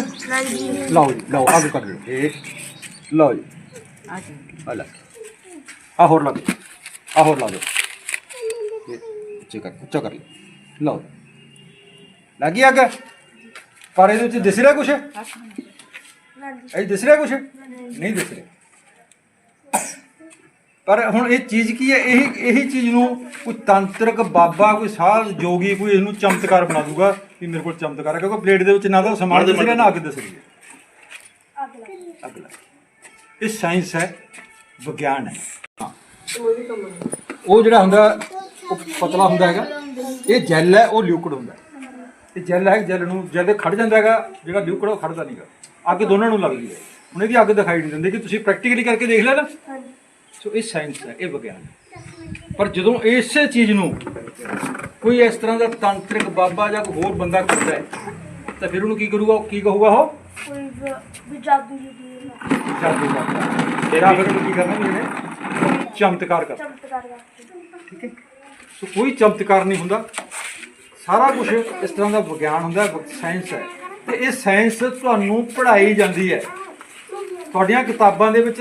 ਲਓ ਜੀ ਲਓ ਅੱਗ ਕਰ ਲਓ। ਇਹ ਲਓ ਜੀ। ਆ ਲੈ। ਆ ਹੋਰ ਲਾ ਦਿਓ। ਆ ਹੋਰ ਲਾ ਦਿਓ। ਉੱਚੇ ਕਰ ਉੱਚਾ ਕਰ ਲਓ। ਲਓ ਲੱਗੀ ਅੱਗ? ਪਰ ਇਹਦੇ ਵਿੱਚ ਦਿਸ ਰਿਹਾ ਕੁਛ? ਇਹ ਦਿਸ ਰਿਹਾ ਕੁਛ? ਨਹੀਂ ਦਿਸ ਰਿਹਾ। ਪਰ ਹੁਣ ਇਹ ਚੀਜ਼ ਕੀ ਹੈ? ਇਹ, ਇਹੀ ਚੀਜ਼ ਨੂੰ ਕੋਈ ਤੰਤਰਕ ਬਾਬਾ, ਕੋਈ ਸਾਧ ਜੋਗੀ, ਕੋਈ ਇਹਨੂੰ ਚਮਤਕਾਰ ਬਣਾ ਦੂਗਾ ਵੀ ਮੇਰੇ ਕੋਲ ਚਮਤਕਾਰ ਹੈ, ਕਿਉਂਕਿ ਪਲੇਟ ਦੇ ਵਿੱਚ ਨਾ ਤਾਂ ਸਮਾਨ ਦਿਸ ਨਾ ਅੱਗ ਦਿਸ ਰਹੀ ਅੱਗ ਲੱਗ ਇਹ ਸਾਇੰਸ ਹੈ, ਵਿਗਿਆਨ ਹੈ। ਉਹ ਜਿਹੜਾ ਹੁੰਦਾ, ਉਹ ਪਤਲਾ ਹੁੰਦਾ ਹੈਗਾ, ਇਹ ਜੈਲ ਹੈ, ਉਹ ਲਿਕੁਇਡ ਹੁੰਦਾ ਇਹ ਜੈਲ ਹੈ, ਜੈਲ ਨੂੰ ਜਦ ਖੜ ਜਾਂਦਾ ਹੈਗਾ, ਜਿਹੜਾ ਲਿਕੁਇਡ ਉਹ ਖੜਦਾ ਨਹੀਂਗਾ ਅੱਗ ਦੋਨਾਂ ਨੂੰ ਲੱਗਦੀ ਹੈ। ਹੁਣ ਇਹਦੀ ਅੱਗ ਦਿਖਾਈ ਨਹੀਂ ਦਿੰਦੀ ਕਿ ਤੁਸੀਂ ਪ੍ਰੈਕਟੀਕਲੀ ਕਰਕੇ ਦੇਖ ਲਿਆ ਨਾ ਸੋ ਇਹ ਸਾਇੰਸ ਹੈ ਇਹ ਵਿਗਿਆਨ ਹੈ। ਪਰ ਜਦੋਂ ਇਸੇ ਚੀਜ਼ ਨੂੰ ਕੋਈ ਇਸ ਤਰ੍ਹਾਂ ਦਾ ਤਾਂਤਰਿਕ ਬਾਬਾ ਜਾਂ ਕੋਈ ਹੋਰ ਬੰਦਾ ਕਰਦਾ ਹੈ ਤਾਂ ਫਿਰ ਉਹਨੂੰ ਕੀ ਕਰੂਗਾ? ਕੀ ਕਹੂਗਾ ਉਹ? ਕੋਈ ਜਾਦੂ ਜੀ ਦੀ ਜਾਦੂ ਕਰਦਾ ਤੇਰਾ ਫਿਰ ਉਹਨੂੰ ਕੀ ਕਰਨਾ ਇਹਨੇ? ਚਮਤਕਾਰ ਕਰ ਚਮਤਕਾਰ ਕਰਦੇ ਠੀਕ ਹੈ? ਸੋ ਕੋਈ ਚਮਤਕਾਰ ਨਹੀਂ ਹੁੰਦਾ। ਸਾਰਾ ਕੁਝ ਇਸ ਤਰ੍ਹਾਂ ਦਾ ਵਿਗਿਆਨ ਹੁੰਦਾ ਹੈ ਸਾਇੰਸ ਹੈ। ਤੇ ਇਹ ਸਾਇੰਸ ਤੁਹਾਨੂੰ ਪੜ੍ਹਾਈ ਜਾਂਦੀ ਹੈ। ਤੁਹਾਡੀਆਂ ਕਿਤਾਬਾਂ ਦੇ ਵਿੱਚ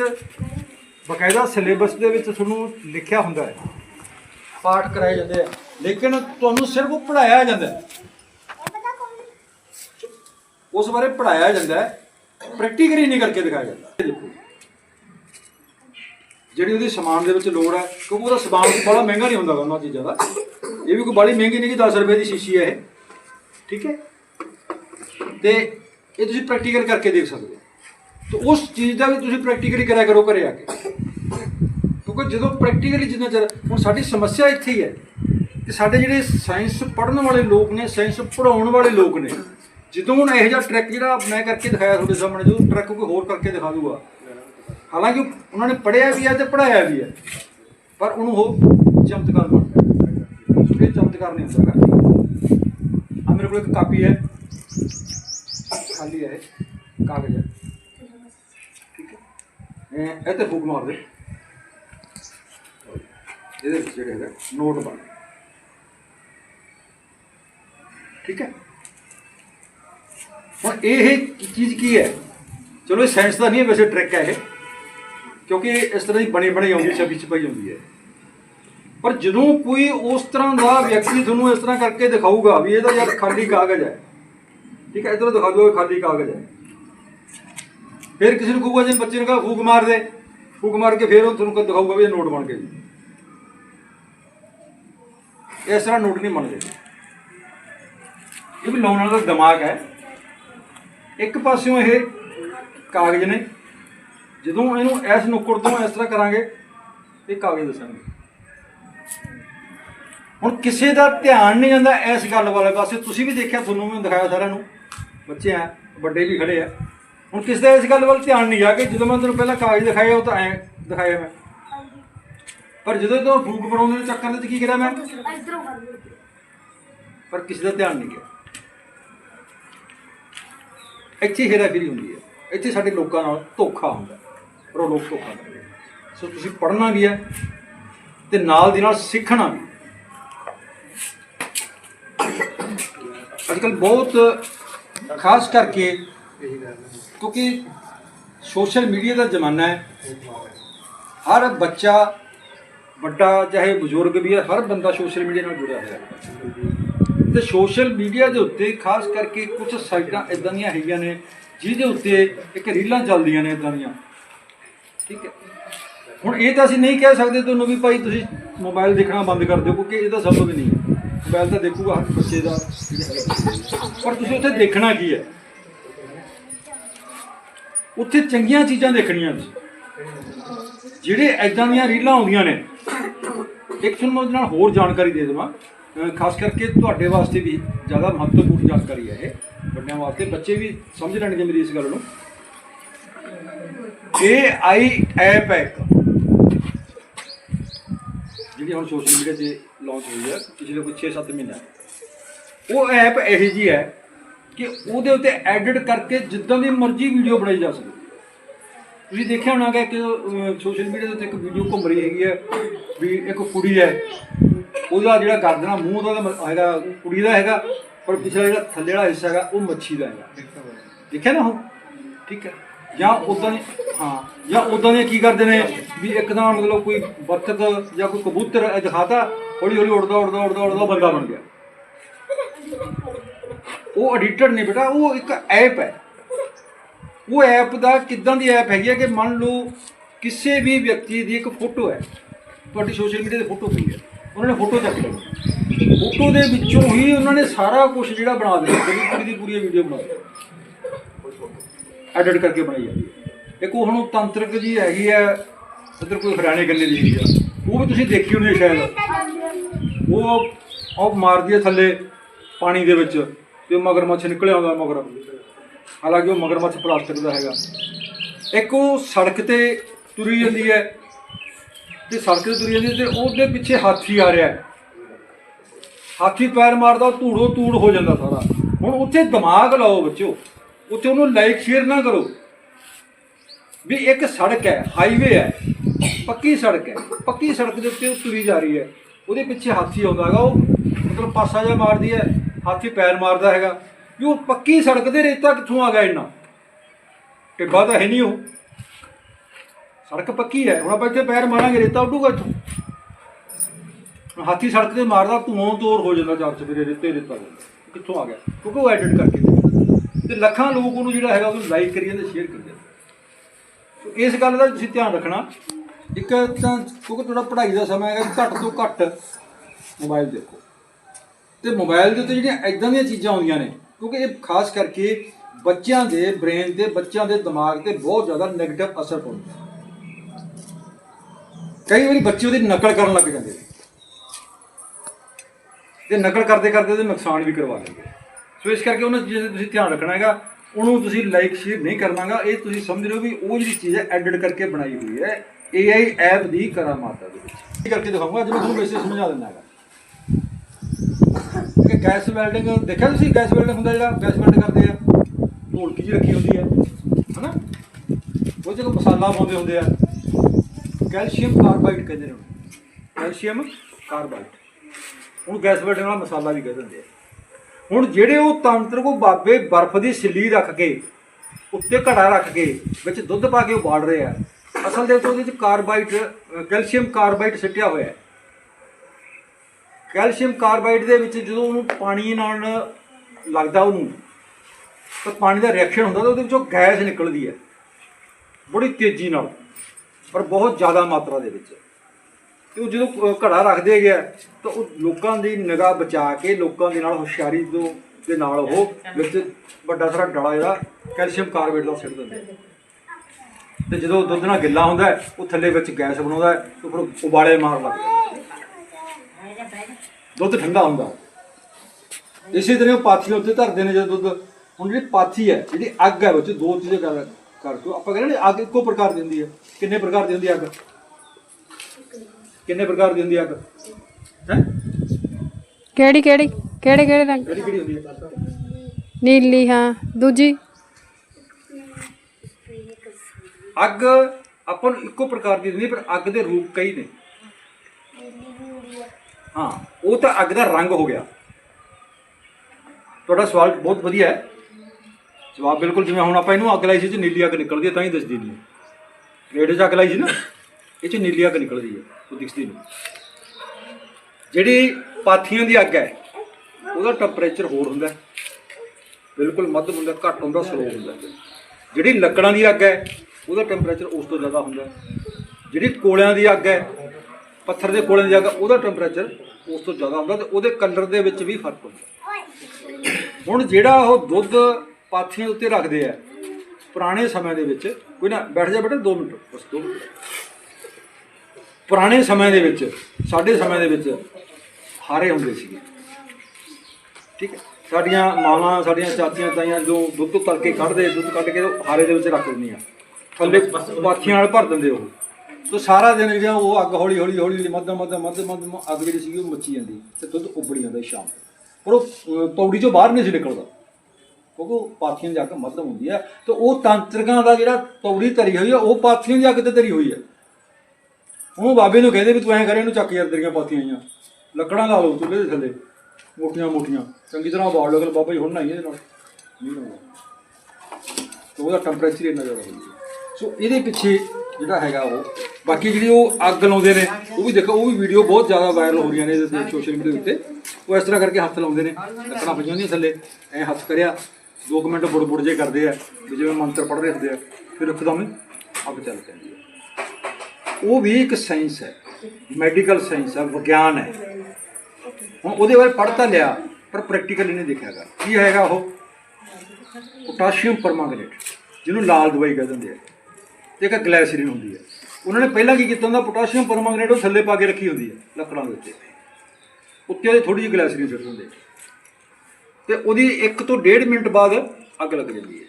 ਬਕਾਇਦਾ ਸਿਲੇਬਸ ਦੇ ਵਿੱਚ ਤੁਹਾਨੂੰ ਲਿਖਿਆ ਹੁੰਦਾ ਹੈ। ਪਾਠ ਕਰਾਏ ਜਾਂਦੇ ਆ। ਲੇਕਿਨ ਤੁਹਾਨੂੰ ਸਿਰਫ ਉਹ ਪੜ੍ਹਾਇਆ ਜਾਂਦਾ ਹੈ। ਉਸ ਬਾਰੇ ਪੜ੍ਹਾਇਆ ਜਾਂਦਾ ਹੈ। ਪ੍ਰੈਕਟੀਕਲੀ ਨਹੀਂ ਕਰਕੇ ਦਿਖਾਇਆ ਜਾਂਦਾ। ਇਹ ਜਿਹੜੀ ਉਹਦੀ ਸਮਾਨ ਦੇ ਵਿੱਚ ਲੋੜ ਹੈ, ਕਿਉਂਕਿ ਉਹਦਾ ਸਮਾਨ ਵੀ ਬੜਾ ਮਹਿੰਗਾ ਨਹੀਂ ਹੁੰਦਾ ਗਾ ਉਹਨਾਂ ਚੀਜ਼ਾਂ ਦਾ। ਇਹ ਵੀ ਕੋਈ ਬੜੀ ਮਹਿੰਗੀ ਨਹੀਂ ਕਿ 10 ਰੁਪਏ ਦੀ ਸ਼ੀਸ਼ੀ ਹੈ ਇਹ। ਠੀਕ ਹੈ? ਤੇ ਇਹ ਤੁਸੀਂ ਪ੍ਰੈਕਟੀਕਲ ਕਰਕੇ ਦੇਖ ਸਕਦੇ ਹੋ। ਤਾਂ ਉਸ ਚੀਜ਼ ਦਾ ਵੀ ਤੁਸੀਂ ਪ੍ਰੈਕਟੀਕਲੀ ਕਰਿਆ ਕਰੋ ਘਰੇ ਆ ਕੇ। ਕਿਉਂਕਿ ਜਦੋਂ ਪ੍ਰੈਕਟੀਕਲੀ ਜਿੰਨਾ ਚਿਰ ਹੁਣ ਸਾਡੀ ਸਮੱਸਿਆ ਇੱਥੇ ਹੀ ਹੈ ਕਿ ਸਾਡੇ ਜਿਹੜੇ ਸਾਇੰਸ ਪੜ੍ਹਨ ਵਾਲੇ ਲੋਕ ਨੇ ਸਾਇੰਸ ਪੜ੍ਹਾਉਣ ਵਾਲੇ ਲੋਕ ਨੇ ਜਦੋਂ ਹੁਣ ਇਹੋ ਜਿਹਾ ਟਰੈਕ ਜਿਹੜਾ ਮੈਂ ਕਰਕੇ ਦਿਖਾਇਆ ਤੁਹਾਡੇ ਸਾਹਮਣੇ ਜਦੋਂ ਟਰੈਕ ਕੋਈ ਹੋਰ ਕਰਕੇ ਦਿਖਾ ਦੂਗਾ। ਹਾਲਾਂਕਿ ਉਹਨਾਂ ਨੇ ਪੜ੍ਹਿਆ ਵੀ ਹੈ ਤੇ ਪੜਾਇਆ ਵੀ ਹੈ ਪਰ ਉਹਨੂੰ ਉਹ ਚਮਤਕਾਰ ਬਣਦਾ ਸੋ ਇਹ ਚਮਤਕਾਰ ਨਹੀਂ ਹੁੰਦਾ ਗਾ। ਆ ਮੇਰੇ ਕੋਲ ਇੱਕ ਕਾਪੀ ਹੈ। ਖਾਲੀ ਹੈ ਇਹ, ਕਾਗਜ਼ ਹੈ। ਹੈ ਫੂਕ ਮਾਰ ਦੇ ਇਹਦੇ ਵਿੱਚ ਜਿਹੜੇ ਹੈਗਾ ਨੋਟ ਬਣ ਠੀਕ ਹੈ ਹੁਣ ਇਹ ਚੀਜ਼ ਕੀ ਹੈ ਚਲੋ ਇਹ ਸਾਇੰਸ ਦਾ ਨਹੀਂ ਹੈ ਵੈਸੇ ਟ੍ਰਿਕ ਹੈ ਇਹ ਕਿਉਂਕਿ ਇਸ ਤਰ੍ਹਾਂ ਦੀ ਬਣੀ ਬਣੀ ਆਉਂਦੀ ਛਵੀ ਛਪਾਈ ਆਉਂਦੀ ਹੈ ਪਰ ਜਦੋਂ ਕੋਈ ਉਸ ਤਰ੍ਹਾਂ ਦਾ ਵਿਅਕਤੀ ਤੁਹਾਨੂੰ ਇਸ ਤਰ੍ਹਾਂ ਕਰਕੇ ਦਿਖਾਊਗਾ ਵੀ ਇਹਦਾ ਤਾਂ ਯਾਰ ਖਾਲੀ ਕਾਗਜ਼ ਹੈ ਠੀਕ ਹੈ ਇਧਰੋਂ ਦਿਖਾ ਦਿਓ ਖਾਲੀ ਕਾਗਜ਼ ਹੈ ਫਿਰ ਕਿਸੇ ਨੂੰ ਕਹੂਗਾ ਜੇ ਬੱਚੇ ਨੂੰ ਕਹਾ, ਫੂਕ ਮਾਰ ਦੇ। ਫੂਕ ਮਾਰ ਕੇ ਫਿਰ ਉਹ ਤੁਹਾਨੂੰ ਦਿਖਾਊਗਾ ਵੀ ਇਹ ਨੋਟ ਬਣ ਕੇ ਇਸ ਤਰ੍ਹਾਂ ਨੋਟ ਨਹੀਂ ਬਣਦੇ। ਇਹ ਵੀ ਲਾਉਣ ਵਾਲਾ ਦਿਮਾਗ ਹੈ। ਇੱਕ ਪਾਸਿਓਂ ਇਹ ਕਾਗਜ਼ ਨੇ। ਜਦੋਂ ਇਹਨੂੰ ਇਸ ਨੁੱਕਰ ਤੋਂ ਇਸ ਤਰ੍ਹਾਂ ਕਰਾਂਗੇ, ਇਹ ਕਾਗਜ਼ ਦੱਸਾਂਗੇ ਹੁਣ ਕਿਸੇ ਦਾ ਧਿਆਨ ਨਹੀਂ ਜਾਂਦਾ ਇਸ ਗੱਲ ਵਾਲੇ ਪਾਸੇ। ਤੁਸੀਂ ਵੀ ਦੇਖਿਆ, ਤੁਹਾਨੂੰ ਵੀ ਦਿਖਾਇਆ ਸਾਰਿਆਂ ਨੂੰ। ਬੱਚੇ ਆ, ਵੱਡੇ ਵੀ ਖੜੇ ਆ। ਹੁਣ ਕਿਸੇ ਦਾ ਇਸ ਗੱਲ ਵੱਲ ਧਿਆਨ ਨਹੀਂ ਗਿਆ ਕਿ ਜਦੋਂ ਮੈਂ ਤੁਹਾਨੂੰ ਪਹਿਲਾਂ ਕਾਗਜ਼ ਦਿਖਾਇਆ ਉਹ ਤਾਂ ਐ ਦਿਖਾਇਆ ਮੈਂ। ਪਰ ਜਦੋਂ ਤੋਂ ਫੂਕ ਬਣਾਉਂਦੇ ਦੇ ਚੱਕਰ ਵਿੱਚ ਕੀ ਕਰਿਆ ਮੈਂ? ਪਰ ਕਿਸੇ ਦਾ ਧਿਆਨ ਨਹੀਂ ਗਿਆ। ਇੱਥੇ ਹੇਰਾਫੇਰੀ ਹੁੰਦੀ ਹੈ। ਇੱਥੇ ਸਾਡੇ ਲੋਕਾਂ ਨਾਲ ਧੋਖਾ ਹੁੰਦਾ ਪਰ ਉਹ ਲੋਕ ਧੋਖਾ ਕਰਦੇ ਸੋ ਤੁਸੀਂ ਪੜ੍ਹਨਾ ਵੀ ਹੈ ਤੇ ਨਾਲ ਦੀ ਨਾਲ ਸਿੱਖਣਾ ਵੀ ਅੱਜ ਕੱਲ ਬਹੁਤ ਖਾਸ ਕਰਕੇ ਕਿਉਂਕਿ ਸੋਸ਼ਲ ਮੀਡੀਆ ਦਾ ਜ਼ਮਾਨਾ ਹੈ। ਹਰ ਬੱਚਾ ਵੱਡਾ, ਚਾਹੇ ਬਜ਼ੁਰਗ ਵੀ ਹੈ, ਹਰ ਬੰਦਾ ਸੋਸ਼ਲ ਮੀਡੀਆ ਨਾਲ ਜੁੜਿਆ ਹੋਇਆ ਹੈ। ਤੇ ਸੋਸ਼ਲ ਮੀਡੀਆ ਦੇ ਉੱਤੇ ਖਾਸ ਕਰਕੇ ਕੁਝ ਸਾਈਟਾਂ ਇਦਾਂ ਦੀਆਂ ਹੈਗੀਆਂ ਨੇ, ਜਿਹਦੇ ਉੱਤੇ ਇੱਕ ਰੀਲਾਂ ਚੱਲਦੀਆਂ ਨੇ ਇਦਾਂ ਦੀਆਂ। ਠੀਕ ਹੈ। ਹੁਣ ਇਹ ਤਾਂ ਅਸੀਂ ਨਹੀਂ ਕਹਿ ਸਕਦੇ ਤੁਹਾਨੂੰ ਵੀ ਭਾਈ ਤੁਸੀਂ ਮੋਬਾਈਲ ਦੇਖਣਾ ਬੰਦ ਕਰ ਦਿਓ, ਕਿਉਂਕਿ ਇਹ ਤਾਂ ਸੰਭਵ ਨਹੀਂ। ਹੈ ਮੋਬਾਈਲ ਤਾਂ ਦੇਖੂਗਾ ਹਰ ਬੱਚੇ ਦਾ। ਪਰ ਤੁਸੀਂ ਉੱਥੇ ਦੇਖਣਾ ਕੀ ਹੈ? ਉੱਥੇ ਚੰਗੀਆਂ ਚੀਜ਼ਾਂ ਦੇਖਣੀਆਂ ਤੁਸੀਂ ਜਿਹੜੇ ਐਦਾਂ ਦੀਆਂ ਰੀਲਾਂ ਆਉਂਦੀਆਂ ਨੇ। ਇੱਕ ਤੁਹਾਨੂੰ ਉਹਦੇ ਨਾਲ ਹੋਰ ਜਾਣਕਾਰੀ ਦੇ ਦੇਵਾਂ। ਖਾਸ ਕਰਕੇ ਤੁਹਾਡੇ ਵਾਸਤੇ ਵੀ ਜ਼ਿਆਦਾ ਮਹੱਤਵਪੂਰਨ ਜਾਣਕਾਰੀ ਹੈ ਇਹ। ਵੱਡਿਆਂ ਵਾਸਤੇ। ਬੱਚੇ ਵੀ ਸਮਝ ਲੈਣਗੇ ਮੇਰੀ ਇਸ ਗੱਲ ਨੂੰ। ਇਹ ਆਈ ਐਪ ਹੈ ਇੱਕ। ਜਿਹੜੀ ਹੁਣ ਸੋਸ਼ਲ ਮੀਡੀਆ 'ਤੇ ਲਾਂਚ ਹੋਈ ਹੈ, ਪਿਛਲੇ ਕੋਈ 6-7 ਮਹੀਨੇ ਉਹ ਐਪ ਇਹੋ ਜੀ ਹੈ ਕਿ ਉਹਦੇ ਉੱਤੇ ਐਡਿਟ ਕਰਕੇ ਜਿੱਦਾਂ ਦੀ ਮਰਜ਼ੀ ਵੀਡੀਓ ਬਣਾਈ ਜਾ ਸਕੇ। ਤੁਸੀਂ ਦੇਖਿਆ ਹੋਣਾ ਕਿ ਸੋਸ਼ਲ ਮੀਡੀਆ ਦੇ ਉੱਤੇ ਇੱਕ ਵੀਡੀਓ ਘੁੰਮ ਰਹੀ ਹੈਗੀ ਹੈ ਵੀ ਇੱਕ ਕੁੜੀ ਹੈ। ਉਹਦਾ ਜਿਹੜਾ ਗਰਦਨਾ ਮੂੰਹ, ਉਹਦਾ ਹੈਗਾ, ਕੁੜੀ ਦਾ ਹੈਗਾ, ਪਰ ਪਿਛਲਾ ਜਿਹੜਾ ਥੱਲੇ ਵਾਲਾ ਹਿੱਸਾ ਹੈਗਾ, ਉਹ ਮੱਛੀ ਦਾ ਹੈਗਾ। ਦੇਖਿਆ ਨਾ ਉਹ? ਠੀਕ ਹੈ। ਜਾਂ ਉਦਾਂ ਹਾਂ, ਜਾਂ ਉਦਾਂ ਦੇ ਕੀ ਕਰਦੇ ਨੇ ਵੀ ਇੱਕ ਤਾਂ ਮਤਲਬ ਕੋਈ ਬੱਤਖ ਜਾਂ ਕੋਈ ਕਬੂਤਰ ਦਿਖਾਤਾ ਹੌਲੀ ਹੌਲੀ ਉੜਦਾ ਉੜਦਾ ਉੜਦਾ ਉੜਦਾ ਬੰਦਾ ਬਣ ਗਿਆ। ਉਹ ਐਡੀਟਡ ਨਹੀਂ ਬੇਟਾ ਉਹ ਇੱਕ ਐਪ ਹੈ। ਉਹ ਐਪ ਦਾ ਕਿੱਦਾਂ ਦੀ ਐਪ ਹੈਗੀ ਹੈ ਕਿ ਮੰਨ ਲਓ ਕਿਸੇ ਵੀ ਵਿਅਕਤੀ ਦੀ ਇੱਕ ਫੋਟੋ ਹੈ। ਤੁਹਾਡੀ ਸੋਸ਼ਲ ਮੀਡੀਆ ਤੇ ਫੋਟੋ ਪਈ ਹੈ। ਉਹਨਾਂ ਨੇ ਫੋਟੋ ਚੱਕ ਲਈ। ਫੋਟੋ ਦੇ ਵਿੱਚੋਂ ਹੀ ਉਹਨਾਂ ਨੇ ਸਾਰਾ ਕੁਝ ਜਿਹੜਾ ਬਣਾ ਦਿੱਤਾ। ਪੂਰੀ ਪੂਰੀ ਦੀ ਪੂਰੀ ਵੀਡੀਓ ਬਣਾ ਦਿੱਤੀ। ਐਡਿਟ ਕਰਕੇ ਬਣਾਈ ਜਾਂਦੀ ਹੈ। ਇੱਕ ਉਹ ਹੁਣ ਤੰਤਰਿਕ ਜੀ ਹੈਗੀ ਹੈ ਇੱਧਰ ਕੋਈ ਹਰਿਆਣੇ ਗੰਨੇ ਦੀ ਹੈਗੀ ਆ। ਉਹ ਵੀ ਤੁਸੀਂ ਦੇਖੀ ਹੋਣੀ ਹੈ ਸ਼ਾਇਦ। ਉਹ ਉਹ ਮਾਰਦੀ ਹੈ ਥੱਲੇ ਪਾਣੀ ਦੇ ਵਿੱਚ। ਤੇ ਉਹ ਮਗਰਮੱਛ ਨਿਕਲਿਆ ਆਉਂਦਾ ਮਗਰ। ਹਾਲਾਂਕਿ ਉਹ ਮਗਰਮੱਛ ਪਲਾਸਟਿਕ ਦਾ ਹੈਗਾ। ਇੱਕ ਉਹ ਸੜਕ ਤੇ ਤੁਰੀ ਜਾਂਦੀ ਹੈ। ਤੇ ਸੜਕ ਤੇ ਤੁਰੀ ਜਾਂਦੀ ਹੈ ਤੇ ਉਹਦੇ ਪਿੱਛੇ ਹਾਥੀ ਆ ਰਿਹਾ ਹਾਥੀ ਪੈਰ ਮਾਰਦਾ, ਧੂੜੋ ਧੂੜ ਹੋ ਜਾਂਦਾ ਸਾਰਾ। ਹੁਣ ਉੱਥੇ ਦਿਮਾਗ ਲਾਓ ਬੱਚਿਓ। ਉੱਥੇ ਉਹਨੂੰ ਲਾਈਕ ਸ਼ੇਅਰ ਨਾ ਕਰੋ। ਵੀ ਇੱਕ ਸੜਕ ਹੈ ਹਾਈਵੇ ਹੈ। ਪੱਕੀ ਸੜਕ ਹੈ। ਪੱਕੀ ਸੜਕ ਦੇ ਉੱਤੇ ਉਹ ਤੁਰੀ ਜਾ ਰਹੀ ਹੈ। ਉਹਦੇ ਪਿੱਛੇ ਹਾਥੀ ਆਉਂਦਾ ਹੈਗਾ, ਉਹ ਮਤਲਬ ਪਾਸਾ ਜਿਹਾ ਮਾਰਦੀ ਹੈ। ਹਾਥੀ ਪੈਰ ਮਾਰਦਾ ਹੈਗਾ। ਵੀ ਉਹ ਪੱਕੀ ਸੜਕ ਤੇ ਰੇਤਾ ਕਿੱਥੋਂ ਆ ਗਿਆ ਇੰਨਾ? ਟਿੱਬਾ ਤਾਂ ਹੈ ਨਹੀਂ ਉਹ। ਸੜਕ ਪੱਕੀ ਹੈ। ਹੁਣ ਆਪਾਂ ਇੱਥੇ ਪੈਰ ਮਾਰਾਂਗੇ, ਰੇਤਾ ਉੱਡੂਗਾ ਇੱਥੋਂ। ਹਾਥੀ ਸੜਕ ਤੇ ਮਾਰਦਾ, ਧੂਆਂ ਤੋਰ ਹੋ ਜਾਂਦਾ ਚਾਰ ਚਵੇਰੇ ਰੇਤੇ ਰੇਤਾ ਜਾਂਦਾ ਕਿੱਥੋਂ ਆ ਗਿਆ? ਕਿਉਂਕਿ ਉਹ ਐਡਿਟ ਕਰਕੇ ਦਿੱਤਾ। ਤੇ ਲੱਖਾਂ ਲੋਕ ਉਹਨੂੰ ਜਿਹੜਾ ਹੈਗਾ ਉਹਨੂੰ ਲਾਈਕ ਕਰੀ ਜਾਂਦੇ ਸ਼ੇਅਰ ਕਰੀ ਸੋ ਇਸ ਗੱਲ ਦਾ ਤੁਸੀਂ ਧਿਆਨ ਰੱਖਣਾ। ਇੱਕ ਤਾਂ ਕਿਉਂਕਿ ਤੁਹਾਡਾ ਪੜ੍ਹਾਈ ਦਾ ਸਮਾਂ ਹੈਗਾ, ਘੱਟ ਤੋਂ ਘੱਟ ਮੋਬਾਈਲ ਦੇਖੋ। ਤੇ ਮੋਬਾਈਲ ਦੇ ਉੱਤੇ ਜਿਹੜੀਆਂ ਐਦਾਂ ਦੀਆਂ ਚੀਜ਼ਾਂ ਆਉਂਦੀਆਂ ਨੇ, ਕਿਉਂਕਿ ਇਹ ਖਾਸ ਕਰਕੇ ਬੱਚਿਆਂ ਦੇ ਬ੍ਰੇਨ ਤੇ, ਬੱਚਿਆਂ ਦੇ ਦਿਮਾਗ ਤੇ ਬਹੁਤ ਜ਼ਿਆਦਾ ਨੈਗੇਟਿਵ ਅਸਰ ਪਾਉਂਦਾ ਕਈ ਵਾਰੀ ਬੱਚੇ ਉਹਦੀ ਨਕਲ ਕਰਨ ਲੱਗ ਜਾਂਦੇ ਨੇ। ਤੇ ਨਕਲ ਕਰਦੇ ਕਰਦੇ ਉਹਦੇ ਨੁਕਸਾਨ ਵੀ ਕਰਵਾ ਲੈਂਦੇ ਸੋ ਇਸ ਕਰਕੇ ਉਹਨਾਂ ਚੀਜ਼ਾਂ 'ਤੇ ਤੁਸੀਂ ਧਿਆਨ ਰੱਖਣਾ ਹੈਗਾ, ਉਹਨੂੰ ਤੁਸੀਂ ਲਾਈਕ ਸ਼ੇਅਰ ਨਹੀਂ ਕਰਨਾਗਾ ਇਹ ਤੁਸੀਂ ਸਮਝ ਰਹੇ ਵੀ ਉਹ ਜਿਹੜੀ ਚੀਜ਼ ਹੈ ਐਡਿਟ ਕਰਕੇ ਬਣਾਈ ਹੋਈ ਹੈ AI ਐਪ ਦੀ ਕਰਾਮਾਤ ਹੈ ਦੇ ਵਿੱਚ। ਇਹ ਕਰਕੇ ਦਿਖਾਉਂਗਾ, ਅੱਜ ਮੈਂ ਤੁਹਾਨੂੰ ਵੈਸੇ ਸਮਝਾ ਦਿੰਦਾ ਹੈਗਾ। ਕਿ ਗੈਸ ਵੈਲਡਿੰਗ, ਦੇਖਿਆ ਤੁਸੀਂ ਗੈਸ ਵੈਲਡਿੰਗ ਹੁੰਦਾ ਜਿਹੜਾ ਗੈਸ ਵੈਲਡ ਕਰਦੇ ਆ? ਢੋਲਕੀ ਜਿਹੀ ਰੱਖੀ ਹੁੰਦੀ ਹੈ ਹਨਾ? ਉਹ ਜਿਹੜਾ ਮਸਾਲਾ ਪਾਉਂਦੇ ਹੁੰਦੇ ਆ, ਕੈਲਸ਼ੀਅਮ ਕਾਰਬਾਈਡ ਕਹਿੰਦੇ ਨੇ ਕੈਲਸ਼ੀਅਮ ਕਾਰਬਾਈਡ। ਉਹਨੂੰ ਗੈਸ ਵੈਲਡਿੰਗ ਵਾਲਾ ਮਸਾਲਾ ਵੀ ਕਹਿੰਦੇ ਹੁੰਦੇ ਆ। ਹੁਣ ਜਿਹੜੇ ਉਹ ਤੰਤਰ ਕੋ ਬਾਬੇ ਬਰਫ਼ ਦੀ ਸਿੱਲੀ ਰੱਖ ਕੇ, ਉੱਤੇ ਘੜਾ ਰੱਖ ਕੇ, ਵਿੱਚ ਦੁੱਧ ਪਾ ਕੇ ਉਬਾਲ ਰਹੇ ਆ, ਅਸਲ ਦੇ ਵਿੱਚ ਉਹਦੇ ਵਿੱਚ ਕਾਰਬਾਈਡ ਕੈਲਸ਼ੀਅਮ ਕਾਰਬਾਈਡ ਸਿੱਟਿਆ ਹੋਇਆ ਹੈ। ਕੈਲਸ਼ੀਅਮ ਕਾਰਬਾਈਡ ਦੇ ਵਿੱਚ ਜਦੋਂ ਉਹਨੂੰ ਪਾਣੀ ਨਾਲ ਲੱਗਦਾ ਉਹਨੂੰ ਤਾਂ ਪਾਣੀ ਦਾ ਰਿਐਕਸ਼ਨ ਹੁੰਦਾ ਤਾਂ ਉਹਦੇ ਵਿੱਚੋਂ ਗੈਸ ਨਿਕਲਦੀ ਹੈ ਬੜੀ ਤੇਜ਼ੀ ਨਾਲ ਪਰ ਬਹੁਤ ਜ਼ਿਆਦਾ ਮਾਤਰਾ ਦੇ ਵਿੱਚ। ਤੇ ਉਹ ਜਦੋਂ ਘੜਾ ਰੱਖਦੇ ਗਿਆ ਤਾਂ ਉਹ ਲੋਕਾਂ ਦੀ ਨਿਗਾਹ ਬਚਾ ਕੇ ਲੋਕਾਂ ਦੇ ਨਾਲ ਹੁਸ਼ਿਆਰੀ ਤੋਂ ਦੇ ਨਾਲ ਉਹ ਵਿੱਚ ਵੱਡਾ ਸਾਰਾ ਡਲਾ ਜਿਹੜਾ ਕੈਲਸ਼ੀਅਮ ਕਾਰਬਾਈਡ ਦਾ ਸਿੱਟ ਦਿੰਦੇ ਤੇ ਜਦੋਂ ਦੁੱਧ ਨਾਲ ਗਿੱਲਾ ਹੁੰਦਾ ਉਹ ਥੱਲੇ ਵਿੱਚ ਗੈਸ ਬਣਾਉਂਦਾ ਹੈ, ਤੇ ਫਿਰ ਉਬਾਲੇ ਮਾਰ ਲੱਗਦਾ ਦੁੱਧ ਠੰਡਾ ਹੁੰਦਾ। ਇਸੇ ਤਰ੍ਹਾਂ ਉਹ ਪਾਥੀਆਂ ਉੱਤੇ ਧਰਦੇ ਨੇ ਜਦੋਂ ਦੁੱਧ। ਹੁਣ ਜਿਹੜੀ ਪਾਥੀ ਹੈ ਜਿਹੜੀ ਅੱਗ ਹੈ ਵਿੱਚ ਦੋ ਚੀਜ਼ਾਂ ਕਰ ਕਰਕੇ। ਆਪਾਂ ਕਹਿੰਦੇ ਨੇ ਅੱਗ ਇੱਕੋ ਪ੍ਰਕਾਰ ਦੀ ਹੁੰਦੀ ਹੈ। ਕਿੰਨੇ ਪ੍ਰਕਾਰ ਦੀ ਹੁੰਦੀ ਹੈ ਅੱਗ? ਕਿੰਨੇ ਪ੍ਰਕਾਰ ਦੀ ਹੁੰਦੀ ਹੈ ਅੱਗ? ਹੈ? ਕਿਹੜੀ ਕਿਹੜੀ? ਕਿਹੜੇ ਕਿਹੜੇ ਰੰਗ? ਕਿਹੜੀ ਕਿਹੜੀ ਹੁੰਦੀ ਹੈ ਨੀਲੀ ਹਾਂ। ਦੂਜੀ? ਅੱਗ ਆਪਾਂ ਨੂੰ ਇੱਕੋ ਪ੍ਰਕਾਰ ਦੀ ਹੁੰਦੀ ਹੈ, ਪਰ ਅੱਗ ਦੇ ਰੂਪ ਕਈ ਨੇ। ਹਾਂ, ਉਹ ਤਾਂ ਅੱਗ ਦਾ ਰੰਗ ਹੋ ਗਿਆ। ਤੁਹਾਡਾ ਸਵਾਲ ਬਹੁਤ ਵਧੀਆ ਹੈ। ਜਵਾਬ ਬਿਲਕੁਲ ਜਿਵੇਂ ਹੁਣ ਆਪਾਂ ਇਹਨੂੰ ਅੱਗ ਲਾਈ ਸੀ ਤੇ ਨੀਲੀ ਅੱਗ ਨਿਕਲਦੀ ਹੈ, ਤਾਂ ਹੀ ਦਿਸਦੀ ਨਹੀਂ ਰੇੜੇ 'ਚ ਅੱਗ ਲਾਈ ਸੀ ਨਾ, ਇਹ 'ਚ ਨੀਲੀ ਅੱਗ ਨਿਕਲਦੀ ਹੈ, ਉਹ ਦਿਖਦੀ ਨਹੀਂ। ਜਿਹੜੀ ਪਾਥੀਆਂ ਦੀ ਅੱਗ ਹੈ, ਉਹਦਾ ਟੈਂਪਰੇਚਰ ਹੋਰ ਹੁੰਦਾ ਬਿਲਕੁਲ ਮੱਧ ਹੁੰਦਾ, ਘੱਟ ਹੁੰਦਾ ਸਲੋ ਹੁੰਦਾ ਜਿਹੜੀ ਲੱਕੜਾਂ ਦੀ ਅੱਗ ਹੈ, ਉਹਦਾ ਟੈਂਪਰੇਚਰ ਉਸ ਤੋਂ ਜ਼ਿਆਦਾ ਹੁੰਦਾ ਜਿਹੜੀ ਕੋਲਿਆਂ ਦੀ ਅੱਗ ਹੈ, ਪੱਥਰ ਦੇ ਕੋਲਿਆਂ ਦੀ ਅੱਗ, ਉਹਦਾ ਟੈਂਪਰੇਚਰ ਉਸ ਤੋਂ ਜ਼ਿਆਦਾ ਹੁੰਦਾ ਤੇ ਉਹਦੇ ਕਲਰ ਦੇ ਵਿੱਚ ਵੀ ਫ਼ਰਕ ਹੁੰਦਾ। ਹੁਣ ਜਿਹੜਾ ਉਹ ਦੁੱਧ ਪਾਥੀਆਂ ਉੱਤੇ ਰੱਖਦੇ ਆ ਪੁਰਾਣੇ ਸਮੇਂ ਦੇ ਵਿੱਚ ਕੋਈ ਨਾ ਬੈਠ ਜਾ ਬੇਟਾ 2 ਮਿੰਟ ਬਸ 2 ਮਿੰਟ। ਪੁਰਾਣੇ ਸਮੇਂ ਦੇ ਵਿੱਚ ਸਾਡੇ ਸਮੇਂ ਦੇ ਵਿੱਚ ਹਾਰੇ ਹੁੰਦੇ ਸੀਗੇ। ਠੀਕ ਹੈ ਸਾਡੀਆਂ ਮਾਵਾਂ ਸਾਡੀਆਂ ਚਾਚੀਆਂ ਤਾਈਆਂ ਜੋ ਦੁੱਧ ਤੋਂ ਤਲ ਕੇ ਕੱਢਦੇ ਦੁੱਧ ਕੱਢ ਕੇ ਉਹ ਹਾਰੇ ਦੇ ਵਿੱਚ ਰੱਖ ਦਿੰਦੀਆਂ। ਥੱਲੇ ਪਾਥੀਆਂ ਨਾਲ ਭਰ ਦਿੰਦੇ ਉਹ। ਤੋ ਸਾਰਾ ਦਿਨ ਜਿਹੜਾ ਉਹ ਅੱਗ ਹੌਲੀ ਹੌਲੀ ਹੌਲੀ ਹੌਲੀ ਮੱਧਮ ਮੱਧਮ ਮੱਧਮ ਮੱਧਮ ਅੱਗ ਜਿਹੜੀ ਸੀਗੀ ਉਹ ਮੱਚੀ ਜਾਂਦੀ ਤੇ ਦੁੱਧ ਉੱਬੜੀ ਜਾਂਦਾ ਸ਼ਾਮ ਨੂੰ। ਪਰ ਉਹ ਅਹ, ਪੌੜੀ ਚੋਂ ਬਾਹਰ ਨਹੀਂ ਸੀ ਨਿਕਲਦਾ। ਕਿਉਂਕਿ ਉਹ ਪਾਥੀਆਂ ਦੀ ਅੱਗ ਮੱਧਮ ਹੁੰਦੀ ਹੈ ਤੇ ਉਹ ਤਾਂਤਰਿਕਾਂ ਦਾ ਜਿਹੜਾ ਪੌੜੀ ਧਰੀ ਹੋਈ ਹੈ ਉਹ ਪਾਥੀਆਂ ਦੀ ਅੱਗ ਤੇ ਧਰੀ ਹੋਈ ਹੈ। ਉਹ ਬਾਬੇ ਨੂੰ ਕਹਿੰਦੇ ਵੀ ਤੂੰ ਐਂ ਕਰੇ ਇਹਨੂੰ ਚੱਕ ਯਾਰ ਤੇਰੀਆਂ ਪਾਥੀਆਂ ਆਈਆਂ। ਲੱਕੜਾਂ ਲਾ ਲਓ ਚੁੱਲ੍ਹੇ ਦੇ ਥੱਲੇ ਮੋਟੀਆਂ ਮੋਟੀਆਂ। ਚੰਗੀ ਤਰ੍ਹਾਂ ਬਾੜ ਲਓ ਕਿ ਬਾਬਾ ਜੀ ਹੁਣ ਨਾ ਆਈਏ ਇਹਦੇ ਨਾਲ। ਨਹੀਂ ਹੋਣਾ ਉਹਦਾ ਟੈਂਪਰੇਚਰ ਇੰਨਾ ਜ਼ਿਆਦਾ ਹੋ ਗਿਆ। ਸੋ ਇਹਦੇ ਪਿੱਛੇ ਜਿਹੜਾ ਹੈਗਾ ਉਹ, ਬਾਕੀ ਜਿਹੜੀ ਉਹ ਅੱਗ ਲਾਉਂਦੇ ਨੇ, ਉਹ ਵੀ ਦੇਖੋ, ਉਹ ਵੀ ਵੀਡੀਓ ਬਹੁਤ ਜ਼ਿਆਦਾ ਵਾਇਰਲ ਹੋ ਰਹੀਆਂ ਨੇ ਇਹਦੇ ਸੋਸ਼ਲ ਮੀਡੀਆ ਦੇ ਉੱਤੇ। ਉਹ ਇਸ ਤਰ੍ਹਾਂ ਕਰਕੇ ਹੱਥ ਲਾਉਂਦੇ ਨੇ, ਲੱਕੜਾਂ ਪਈਆਂ ਹੁੰਦੀਆਂ ਥੱਲੇ, ਐ ਹੱਥ ਕਰਿਆ 2 ਮਿੰਟ ਬੁੜ ਬੁੜ ਜੇ ਕਰਦੇ ਆ, ਵੀ ਜਿਵੇਂ ਮੰਤਰ ਪੜ੍ਹ ਰਹੇ ਹੁੰਦੇ ਆ, ਫਿਰ ਇੱਕਦਮ ਹੀ ਅੱਗ ਚੱਲ ਪੈਂਦੀ ਹੈ ਉਹ ਵੀ ਇੱਕ ਸਾਇੰਸ ਹੈ ਮੈਡੀਕਲ ਸਾਇੰਸ ਹੈ, ਵਿਗਿਆਨ ਹੈ। ਹੁਣ ਉਹਦੇ ਬਾਰੇ ਪੜ੍ਹ ਤਾਂ ਲਿਆ, ਪਰ ਪ੍ਰੈਕਟੀਕਲੀ ਨਹੀਂ ਦੇਖਿਆਗਾ ਕੀ ਹੈਗਾ ਉਹ? ਪੋਟਾਸ਼ੀਅਮ ਪਰਮਾਂਗਨੇਟ, ਜਿਹਨੂੰ ਲਾਲ ਦਵਾਈ ਕਹਿ ਦਿੰਦੇ ਆ। ਤੇ ਇੱਕ ਗਲੈਸਰੀਨ ਹੁੰਦੀ ਹੈ। ਉਹਨਾਂ ਨੇ ਪਹਿਲਾਂ ਕੀ ਕੀਤਾ ਹੁੰਦਾ, ਪੋਟਾਸ਼ੀਅਮ ਪਰਮਾਂਗਨੇਟ ਉਹ ਥੱਲੇ ਪਾ ਕੇ ਰੱਖੀ ਹੁੰਦੀ ਹੈ, ਲੱਕੜਾਂ ਦੇ ਉੱਤੇ। ਉੱਤੇ ਉਹਦੇ ਥੋੜੀ ਜਿਹੀ ਗਲੈਸਰੀਨ ਸਿੱਟ ਦਿੰਦੇ ਤੇ ਉਹਦੀ 1 ਤੋਂ 1.5 ਮਿੰਟ ਬਾਅਦ ਅੱਗ ਲੱਗ ਜਾਂਦੀ ਹੈ।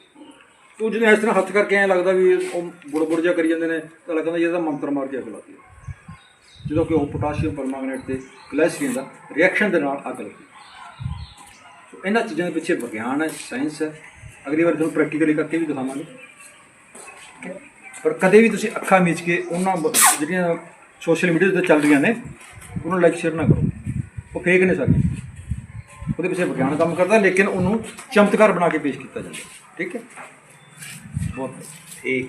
ਤੇ ਉਹ ਜਦੋਂ ਇਸ ਤਰ੍ਹਾਂ ਹੱਥ ਕਰਕੇ ਐਂ ਲੱਗਦਾ ਵੀ ਉਹ ਬੁੜ ਬੁੜ ਜਿਹਾ ਕਰੀ ਜਾਂਦੇ ਨੇ, ਤਾਂ ਲੱਗਦਾ ਇਹ ਤਾਂ ਮੰਤਰ ਮਾਰ ਕੇ ਅੱਗ ਲੱਗਦੀ ਹੈ ਜਦੋਂ ਕਿ ਉਹ ਪੋਟਾਸ਼ੀਅਮ ਪਰਮਾਂਗਨੇਟ ਤੇ ਗਲੈਸਰੀਨ ਦਾ ਰਿਐਕਸ਼ਨ ਦੇ ਨਾਲ ਅੱਗ ਲੱਗੀ। ਸੋ ਇਹਨਾਂ ਚੀਜ਼ਾਂ ਦੇ ਪਿੱਛੇ ਵਿਗਿਆਨ ਹੈ ਸਾਇੰਸ ਹੈ। ਅਗਲੀ ਵਾਰ ਤੁਹਾਨੂੰ ਪ੍ਰੈਕਟੀਕਲੀ ਕਰਕੇ ਵੀ ਦਿਖਾਵਾਂਗੇ। ਠੀਕ ਹੈ? ਪਰ ਕਦੇ ਵੀ ਤੁਸੀਂ ਅੱਖਾਂ ਮੀਚ ਕੇ ਉਹਨਾਂ ਜਿਹੜੀਆਂ ਸੋਸ਼ਲ ਮੀਡੀਆ ਤੇ ਚੱਲ ਰਹੀਆਂ ਨੇ, ਉਹਨਾਂ ਨੂੰ ਲਾਈਕ ਸ਼ੇਅਰ ਨਾ ਕਰੋ। ਉਹ ਫੇਕ ਨੇ ਸਾਰੇ। ਉਹਦੇ ਪਿੱਛੇ ਵਿਗਿਆਨ ਕੰਮ ਕਰਦਾ, ਲੇਕਿਨ ਉਹਨੂੰ ਚਮਤਕਾਰ ਬਣਾ ਕੇ ਪੇਸ਼ ਕੀਤਾ ਜਾਂਦਾ। ਠੀਕ ਹੈ? ਬਹੁਤ ਠੀਕ